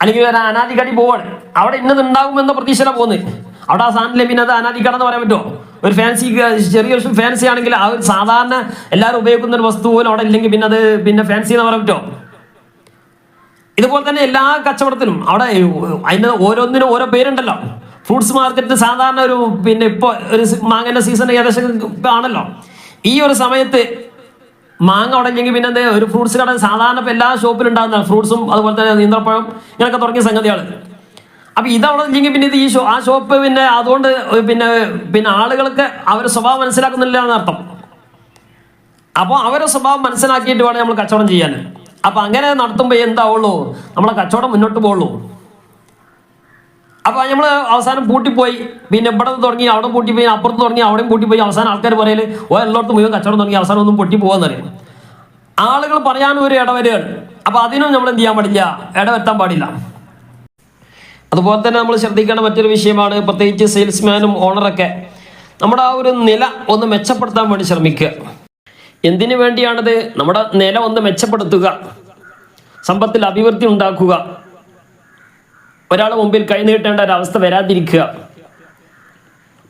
അല്ലെങ്കിൽ ഒരു അനാദി കടി പോവാണ്. അവിടെ ഇന്നത് ഉണ്ടാകുമെന്ന പ്രതീക്ഷയിലാണ് പോകുന്നത് അവിടെ ആ സാധനത്തിലെ പിന്നെ അത് അനാദി കട എന്ന് പറയാൻ പറ്റുമോ? ഒരു ഫാൻസി ചെറിയ ചെറിയൊരു ഫാൻസി ആണെങ്കിൽ ആ ഒരു സാധാരണ എല്ലാവരും ഉപയോഗിക്കുന്ന ഒരു വസ്തു പോലും അവിടെ ഇല്ലെങ്കിൽ പിന്നെ അത് പിന്നെ ഫാൻസി എന്ന് പറയാൻ പറ്റുമോ? ഇതുപോലെ തന്നെ എല്ലാ കച്ചവടത്തിലും അവിടെ അതിന് ഓരോന്നിനും ഓരോ പേരുണ്ടല്ലോ. ഫ്രൂട്ട്സ് മാർക്കറ്റ് സാധാരണ ഒരു പിന്നെ ഇപ്പോൾ ഒരു മാങ്ങന്റെ സീസൺ ഏകദേശം ആണല്ലോ ഈ ഒരു സമയത്ത് മാങ്ങ അവിടെ ഇല്ലെങ്കിൽ പിന്നെ എന്ത് ഒരു ഫ്രൂട്ട്സ് കട സാധാരണ ഇപ്പൊ എല്ലാ ഷോപ്പിലും ഉണ്ടാകുന്ന ഫ്രൂട്ട്സും അതുപോലെ തന്നെ നീന്തപ്പഴം ഇങ്ങനെയൊക്കെ തുടങ്ങിയ സംഗതികൾ അപ്പൊ ഇതവിടെ ഇല്ലെങ്കിൽ പിന്നെ ഇത് ഈ ഷോ ആ ഷോപ്പ് പിന്നെ അതുകൊണ്ട് പിന്നെ പിന്നെ ആളുകൾക്ക് അവരുടെ സ്വഭാവം മനസ്സിലാക്കുന്നില്ല എന്നർത്ഥം അപ്പോൾ അവരുടെ സ്വഭാവം മനസ്സിലാക്കിയിട്ട് വേണം നമ്മൾ കച്ചവടം ചെയ്യാൻ. അപ്പൊ അങ്ങനെ നടത്തുമ്പോൾ എന്താവുള്ളൂ? നമ്മളെ കച്ചവടം മുന്നോട്ട് പോകുള്ളൂ. അപ്പൊ നമ്മൾ അവസാനം പൂട്ടിപ്പോയി. പിന്നെ ഇവിടെ തുടങ്ങി അവിടെ പൂട്ടിപ്പോയി അപ്പുറത്ത് തുടങ്ങി അവിടെയും പൂട്ടിപ്പോയി. അവസാനം ആൾക്കാർ പറയൽ ഓ എല്ലായിടത്തും മുഴുവൻ കച്ചവടം തുടങ്ങി അവസാനം ഒന്നും പൊട്ടി പോകാന്നറിയും ആളുകൾ പറയാനും ഒരു ഇടവരുകയാണ് അപ്പൊ അതിനും നമ്മൾ എന്ത് ചെയ്യാൻ പാടില്ല? ഇടവരുത്താൻ പാടില്ല. അതുപോലെ തന്നെ നമ്മൾ ശ്രദ്ധിക്കേണ്ട മറ്റൊരു വിഷയമാണ് പ്രത്യേകിച്ച് സെയിൽസ്മാനും ഓണറൊക്കെ. നമ്മുടെ ആ ഒരു നില ഒന്ന് മെച്ചപ്പെടുത്താൻ വേണ്ടി ശ്രമിക്കുക. എന്തിനു വേണ്ടിയാണത്? നമ്മുടെ നില ഒന്ന് മെച്ചപ്പെടുത്തുക. സമ്പത്തിൽ അഭിവൃദ്ധി ഉണ്ടാക്കുക. ഒരാളെ മുമ്പിൽ കൈനീട്ടേണ്ട ഒരു അവസ്ഥ വരാതിരിക്കുക.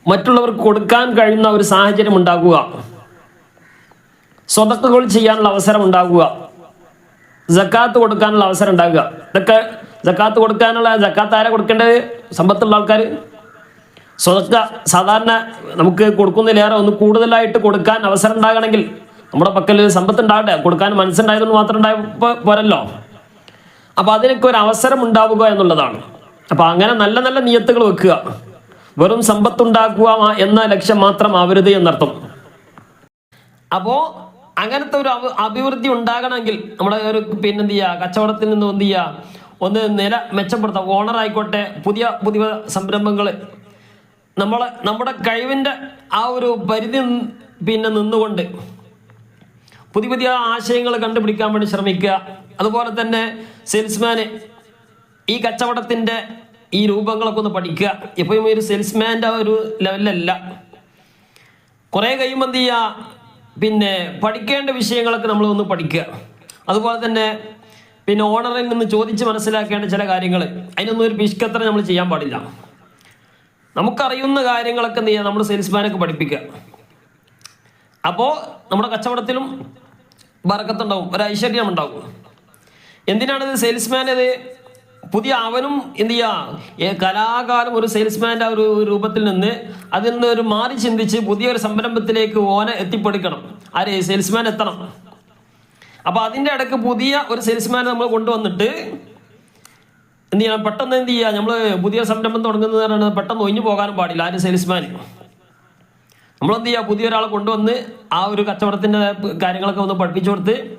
മറ്റുള്ളവർക്ക് കൊടുക്കാൻ കഴിയുന്ന ഒരു സാഹചര്യം ഉണ്ടാക്കുക സ്വതക്കുകൾ ചെയ്യാനുള്ള അവസരം ഉണ്ടാകുക. ജക്കാത്ത് കൊടുക്കാനുള്ള അവസരം ഉണ്ടാകുക. ഇതൊക്കെ ജക്കാത്ത് കൊടുക്കാനുള്ള ജക്കാത്ത് ആരാ കൊടുക്കേണ്ടത്? സമ്പത്തുള്ള ആൾക്കാർ സ്വതക്ക സാധാരണ നമുക്ക് കൊടുക്കുന്നതിലേറെ ഒന്ന് കൂടുതലായിട്ട് കൊടുക്കാൻ അവസരം ഉണ്ടാകണമെങ്കിൽ നമ്മുടെ പക്കൽ സമ്പത്ത് ഉണ്ടാകട്ടെ കൊടുക്കാൻ മനസ്സുണ്ടായതുകൊണ്ട് മാത്രം ഉണ്ടായ പോ- പോരല്ലോ. അപ്പൊ അതിനൊക്കെ ഒരു അവസരം ഉണ്ടാവുക എന്നുള്ളതാണ്. അപ്പോൾ അങ്ങനെ നല്ല നല്ല നിയത്തുകൾ വെക്കുക. വെറും സമ്പത്തുണ്ടാക്കുക എന്ന ലക്ഷ്യം മാത്രം ആവരുത് എന്നർത്ഥം. അപ്പോൾ അങ്ങനത്തെ ഒരു അഭിവൃദ്ധി ഉണ്ടാകണമെങ്കിൽ നമ്മുടെ ഒരു പിന്നെന്ത് ചെയ്യുക? കച്ചവടത്തിൽ നിന്ന് എന്ത് ചെയ്യുക? ഒന്ന് നില മെച്ചപ്പെടുത്താം. ഓണർ ആയിക്കോട്ടെ പുതിയ പുതിയ സംരംഭങ്ങൾ നമ്മളെ നമ്മുടെ കഴിവിന്റെ ആ ഒരു പരിധി പിന്നെ നിന്നുകൊണ്ട് പുതിയ പുതിയ ആശയങ്ങൾ കണ്ടുപിടിക്കാൻ വേണ്ടി ശ്രമിക്കുക. അതുപോലെ തന്നെ സെയിൽസ്മാന് ഈ കച്ചവടത്തിന്റെ ഈ രൂപങ്ങളൊക്കെ ഒന്ന് പഠിക്കുക. ഇപ്പം ഒരു സെയിൽസ്മാന്റെ ഒരു ലെവലിലല്ല കുറേ കഴിയുമ്പോൾ എന്ത് ചെയ്യുക? പിന്നെ പഠിക്കേണ്ട വിഷയങ്ങളൊക്കെ നമ്മൾ ഒന്ന് പഠിക്കുക. അതുപോലെ തന്നെ പിന്നെ ഓണറിൽ നിന്ന് ചോദിച്ച് മനസ്സിലാക്കേണ്ട ചില കാര്യങ്ങൾ അതിനൊന്നും ഒരു പിഷ്കത്ര നമ്മൾ ചെയ്യാൻ പാടില്ല. നമുക്കറിയുന്ന കാര്യങ്ങളൊക്കെ എന്ത് നമ്മൾ സെയിൽസ്മാനൊക്കെ പഠിപ്പിക്കുക അപ്പോൾ നമ്മുടെ കച്ചവടത്തിലും ബറക്കത്തുണ്ടാവും ഒരു ഐശ്വര്യം ഉണ്ടാവും. എന്തിനാണിത് സെയിൽസ്മാൻ ഇത് പുതിയ അവനും എന്ത് ചെയ്യുക കലാകാലം ഒരു സെയിൽസ്മാന്റെ ഒരു രൂപത്തിൽ നിന്ന് അതിൽ നിന്ന് ഒരു മാറി ചിന്തിച്ച് പുതിയൊരു സംരംഭത്തിലേക്ക് ഓനെ എത്തിപ്പെടുക്കണം. ആര്? സെയിൽസ്മാൻ എത്തണം. അപ്പൊ അതിന്റെ ഇടയ്ക്ക് പുതിയ ഒരു സെയിൽസ്മാനെ നമ്മൾ കൊണ്ടുവന്നിട്ട് എന്ത് ചെയ്യണം? പെട്ടെന്ന് എന്ത് ചെയ്യുക നമ്മൾ പുതിയ സംരംഭം തുടങ്ങുന്നത് പറയുന്നത് പെട്ടെന്ന് ഒഴിഞ്ഞു പോകാനും പാടില്ല. ആരും സെയിൽസ്മാൻ നമ്മളെന്ത് ചെയ്യുക പുതിയ ഒരാളെ കൊണ്ടുവന്ന് ആ ഒരു കച്ചവടത്തിന്റെ കാര്യങ്ങളൊക്കെ ഒന്ന് പഠിപ്പിച്ചു കൊടുത്ത്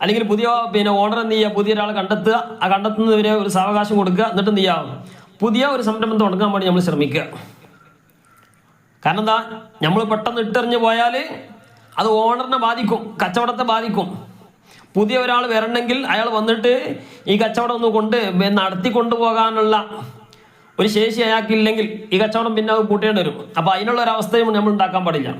അല്ലെങ്കിൽ പുതിയ പിന്നെ ഓണർ എന്ത് ചെയ്യുക പുതിയ ഒരാളെ കണ്ടെത്തുക. ആ കണ്ടെത്തുന്നവരെ ഒരു സാവകാശം കൊടുക്കുക. എന്നിട്ട് എന്ത് ചെയ്യുക പുതിയ ഒരു സംരംഭം തുടങ്ങാൻ വേണ്ടി നമ്മൾ ശ്രമിക്കുക. കാരണം എന്താ? നമ്മൾ പെട്ടെന്ന് ഇട്ടെറിഞ്ഞ് പോയാൽ അത് ഓണറിനെ ബാധിക്കും. കച്ചവടത്തെ ബാധിക്കും. പുതിയ ഒരാൾ വരണമെങ്കിൽ അയാൾ വന്നിട്ട് ഈ കച്ചവടം ഒന്ന് കൊണ്ട് നടത്തി കൊണ്ടുപോകാനുള്ള ഒരു ശേഷി അയാൾക്കില്ലെങ്കിൽ ഈ കച്ചവടം പിന്നെ അത് കൂട്ടേണ്ടി വരും. അപ്പോൾ അതിനുള്ള ഒരു അവസ്ഥയും നമ്മൾ ഉണ്ടാക്കാൻ പാടില്ല.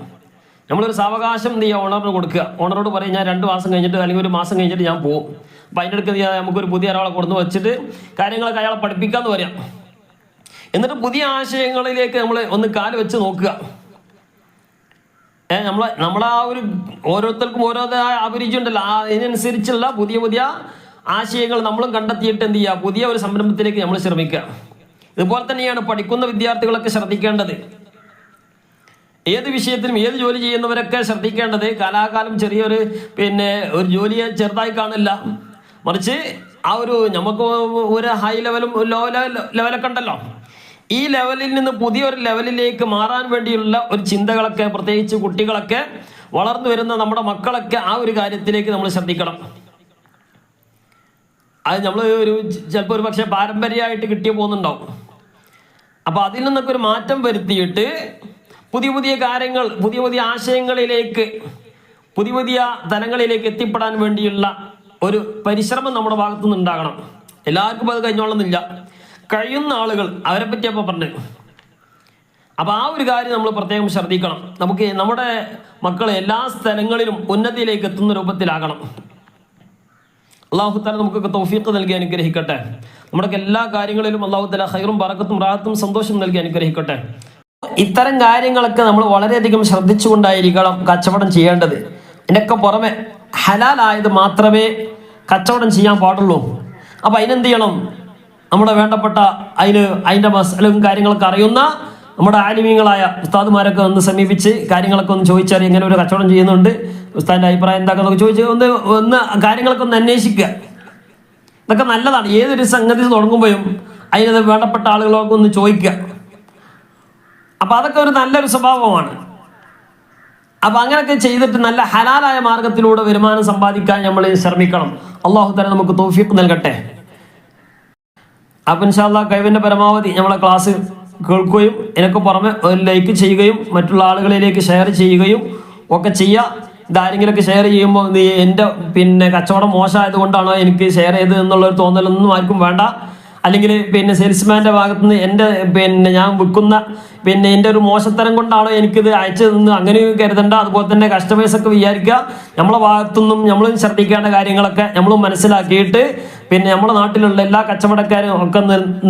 നമ്മളൊരു സാവകാശം നീ ഓണറിന് കൊടുക്കുക. ഓണറോട് പറയും ഞാൻ രണ്ട് മാസം കഴിഞ്ഞിട്ട് അല്ലെങ്കിൽ ഒരു മാസം കഴിഞ്ഞിട്ട് ഞാൻ പോകും അപ്പോൾ അതിന്റെ അടുത്ത് നമുക്കൊരു പുതിയ ഒരാളെ കൊടുന്ന് വെച്ചിട്ട് കാര്യങ്ങളൊക്കെ അയാളെ പഠിപ്പിക്കാമെന്ന് പറയാം. എന്നിട്ട് പുതിയ ആശയങ്ങളിലേക്ക് നമ്മൾ ഒന്ന് കാൽ വെച്ച് നോക്കുക. നമ്മൾ നമ്മളെ ആ ഒരു ഓരോരുത്തർക്കും ഓരോ അഭിരുചി ഉണ്ടല്ലോ അതിനനുസരിച്ചുള്ള പുതിയ പുതിയ ആശയങ്ങൾ നമ്മളും കണ്ടെത്തിയിട്ട് എന്ത് ചെയ്യുക പുതിയ ഒരു സംരംഭത്തിലേക്ക് നമ്മൾ ശ്രമിക്കുക. ഇതുപോലെ തന്നെയാണ് പഠിക്കുന്ന വിദ്യാർത്ഥികളൊക്കെ ശ്രദ്ധിക്കേണ്ടത്. ഏത് വിഷയത്തിലും ഏത് ജോലി ചെയ്യുന്നവരൊക്കെ ശ്രദ്ധിക്കേണ്ടത് കാലാകാലം ചെറിയൊരു പിന്നെ ഒരു ജോലിയെ ചെറുതായി കാണില്ല മറിച്ച് ആ ഒരു നമുക്ക് ഒരു ഹൈ ലെവലും ലോ ലെവലൊക്കെ ഉണ്ടല്ലോ. ഈ ലെവലിൽ നിന്ന് പുതിയൊരു ലെവലിലേക്ക് മാറാൻ വേണ്ടിയുള്ള ഒരു ചിന്തകളൊക്കെ പ്രത്യേകിച്ച് കുട്ടികളൊക്കെ വളർന്നു വരുന്ന നമ്മുടെ മക്കളൊക്കെ ആ ഒരു കാര്യത്തിലേക്ക് നമ്മൾ ശ്രദ്ധിക്കണം. അത് നമ്മൾ ഒരു ചിലപ്പോൾ ഒരു പക്ഷേ പാരമ്പര്യമായിട്ട് കിട്ടിയ പോകുന്നുണ്ടാവും. അപ്പോൾ അതിൽ നിന്നൊക്കെ ഒരു മാറ്റം വരുത്തിയിട്ട് പുതിയ പുതിയ കാര്യങ്ങൾ പുതിയ പുതിയ ആശയങ്ങളിലേക്ക് പുതിയ പുതിയ തലങ്ങളിലേക്ക് എത്തിപ്പെടാൻ വേണ്ടിയുള്ള ഒരു പരിശ്രമം നമ്മുടെ ഭാഗത്തു നിന്ന് ഉണ്ടാകണം എല്ലാവർക്കും അത് കഴിഞ്ഞോളുന്നില്ല കഴിയുന്ന ആളുകൾ അവരെ പറ്റി അപ്പോൾ പറഞ്ഞു. അപ്പൊ ആ ഒരു കാര്യം നമ്മൾ പ്രത്യേകം ശ്രദ്ധിക്കണം. നമുക്ക് നമ്മുടെ മക്കൾ എല്ലാ സ്ഥലങ്ങളിലും ഉന്നതിയിലേക്ക് എത്തുന്ന രൂപത്തിലാകണം. അള്ളാഹുത്തല നമുക്കൊക്കെ തൗഫീഖ് നൽകി അനുഗ്രഹിക്കട്ടെ. നമ്മുടെ എല്ലാ കാര്യങ്ങളിലും അള്ളാഹുത്തല ഹൈറും പറക്കത്തും റാഹത്തും സന്തോഷം നൽകി അനുഗ്രഹിക്കട്ടെ. ഇത്തരം കാര്യങ്ങളൊക്കെ നമ്മൾ വളരെയധികം ശ്രദ്ധിച്ചുകൊണ്ടായിരിക്കണം കച്ചവടം ചെയ്യേണ്ടത്. എന്നൊക്കെ പുറമെ ഹലാലായത് മാത്രമേ കച്ചവടം ചെയ്യാൻ പാടുള്ളൂ. അപ്പൊ അതിനെന്ത് ചെയ്യണം? നമ്മുടെ വേണ്ടപ്പെട്ട അതിന് അതിന്റെ മസലും കാര്യങ്ങളൊക്കെ അറിയുന്ന നമ്മുടെ ആലിമീങ്ങളായ ഉസ്താദുമാരൊക്കെ ഒന്ന് സമീപിച്ച് കാര്യങ്ങളൊക്കെ ഒന്ന് ചോദിച്ചാൽ ഇങ്ങനെ ഒരു കച്ചവടം ചെയ്യുന്നുണ്ട്. ഉസ്താദിന്റെ അഭിപ്രായം എന്താക്കുന്നൊക്കെ ചോദിച്ച് ഒന്ന് ഒന്ന് കാര്യങ്ങളൊക്കെ ഒന്ന് അന്വേഷിക്കുക. ഇതൊക്കെ നല്ലതാണ്. ഏതൊരു സംഗതി തുടങ്ങുമ്പോഴും അതിനത് വേണ്ടപ്പെട്ട ആളുകളൊക്കെ ഒന്ന് ചോദിക്കുക. അപ്പം അതൊക്കെ ഒരു നല്ലൊരു സ്വഭാവമാണ്. അപ്പം അങ്ങനെയൊക്കെ ചെയ്തിട്ട് നല്ല ഹലാലായ മാർഗത്തിലൂടെ വരുമാനം സമ്പാദിക്കാൻ നമ്മൾ ശ്രമിക്കണം. അള്ളാഹു തന്നെ നമുക്ക് തോഫീക്ക് നൽകട്ടെ. അപ്പൊ ഇൻഷാല്ല കഴിവിന്റെ പരമാവധി നമ്മളെ ക്ലാസ് കേൾക്കുകയും എനിക്ക് പുറമെ ലൈക്ക് ചെയ്യുകയും മറ്റുള്ള ആളുകളിലേക്ക് ഷെയർ ചെയ്യുകയും ഒക്കെ ചെയ്യുക ഇതാരെങ്കിലൊക്കെ ഷെയർ ചെയ്യുമ്പോൾ നീ എന്റെ പിന്നെ കച്ചവടം മോശമായത് കൊണ്ടാണോ എനിക്ക് ഷെയർ ചെയ്തത് എന്നുള്ളൊരു തോന്നലൊന്നും ആർക്കും വേണ്ട. അല്ലെങ്കിൽ പിന്നെ സെയിൽസ്മാന്റെ ഭാഗത്ത് നിന്ന് എന്റെ പിന്നെ ഞാൻ വിൽക്കുന്ന പിന്നെ എന്റെ ഒരു മോശത്തരം കൊണ്ടാണോ എനിക്കിത് അയച്ചു നിന്ന് അങ്ങനെ കരുതണ്ട. അതുപോലെ തന്നെ കസ്റ്റമേഴ്സൊക്കെ വിചാരിക്കുക. നമ്മളെ ഭാഗത്തുനിന്നും നമ്മളും ശ്രദ്ധിക്കേണ്ട കാര്യങ്ങളൊക്കെ നമ്മളും മനസ്സിലാക്കിയിട്ട് പിന്നെ നമ്മുടെ നാട്ടിലുള്ള എല്ലാ കച്ചവടക്കാരും ഒക്കെ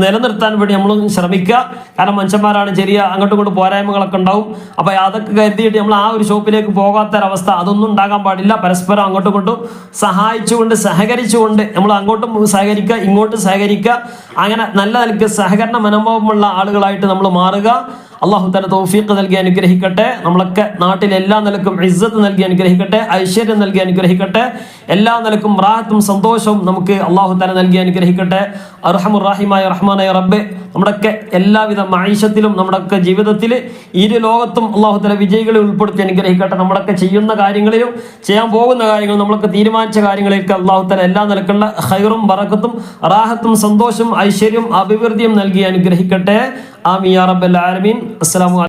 നിലനിർത്താൻ വേണ്ടി നമ്മളും ശ്രമിക്കുക. കാരണം മനുഷ്യന്മാരാണ് ചെറിയ അങ്ങോട്ടും ഇങ്ങോട്ടും പോരായ്മകളൊക്കെ ഉണ്ടാവും. അപ്പോൾ അതൊക്കെ കരുതിയിട്ട് നമ്മൾ ആ ഒരു ഷോപ്പിലേക്ക് പോകാത്തൊരവസ്ഥ അതൊന്നും ഉണ്ടാകാൻ പാടില്ല. പരസ്പരം അങ്ങോട്ടും ഇങ്ങോട്ടും സഹായിച്ചുകൊണ്ട് സഹകരിച്ചുകൊണ്ട് നമ്മൾ അങ്ങോട്ടും സഹകരിക്കുക ഇങ്ങോട്ടും സഹകരിക്കുക. അങ്ങനെ നല്ല നിലയ്ക്ക് സഹകരണ മനോഭാവമുള്ള ആളുകളായിട്ട് നമ്മൾ മാറുക. അള്ളാഹു തല തൗഫീഖ് നൽകി അനുഗ്രഹിക്കട്ടെ. നമ്മളൊക്കെ നാട്ടിൽ എല്ലാ നിലക്കും ഇസ്സത്ത് നൽകി അനുഗ്രഹിക്കട്ടെ. ഐശ്വര്യം നൽകി അനുഗ്രഹിക്കട്ടെ. എല്ലാ നിലക്കും റാഹത്തും സന്തോഷവും നമുക്ക് അള്ളാഹു തല നൽകി അനുഗ്രഹിക്കട്ടെ. അർഹമുറാഹിമായ റഹ്മാനായ റബ്ബെ നമ്മുടെയൊക്കെ എല്ലാവിധ മൈഷത്തിലും നമ്മുടെയൊക്കെ ജീവിതത്തിൽ ഇരു ലോകത്തും അള്ളാഹു തല വിജയികളെ ഉൾപ്പെടുത്തി അനുഗ്രഹിക്കട്ടെ. നമ്മളൊക്കെ ചെയ്യുന്ന കാര്യങ്ങളിലും ചെയ്യാൻ പോകുന്ന കാര്യങ്ങളും നമ്മളൊക്കെ തീരുമാനിച്ച കാര്യങ്ങളിലേക്ക് അള്ളാഹു തല എല്ലാ നിലക്കുള്ള ഹൈറും വറക്കത്തും റാഹത്തും സന്തോഷവും ഐശ്വര്യവും അഭിവൃദ്ധിയും നൽകി അനുഗ്രഹിക്കട്ടെ. ആമി യാ റബ്ബൽ ആലമീൻ. അസ്സലാമു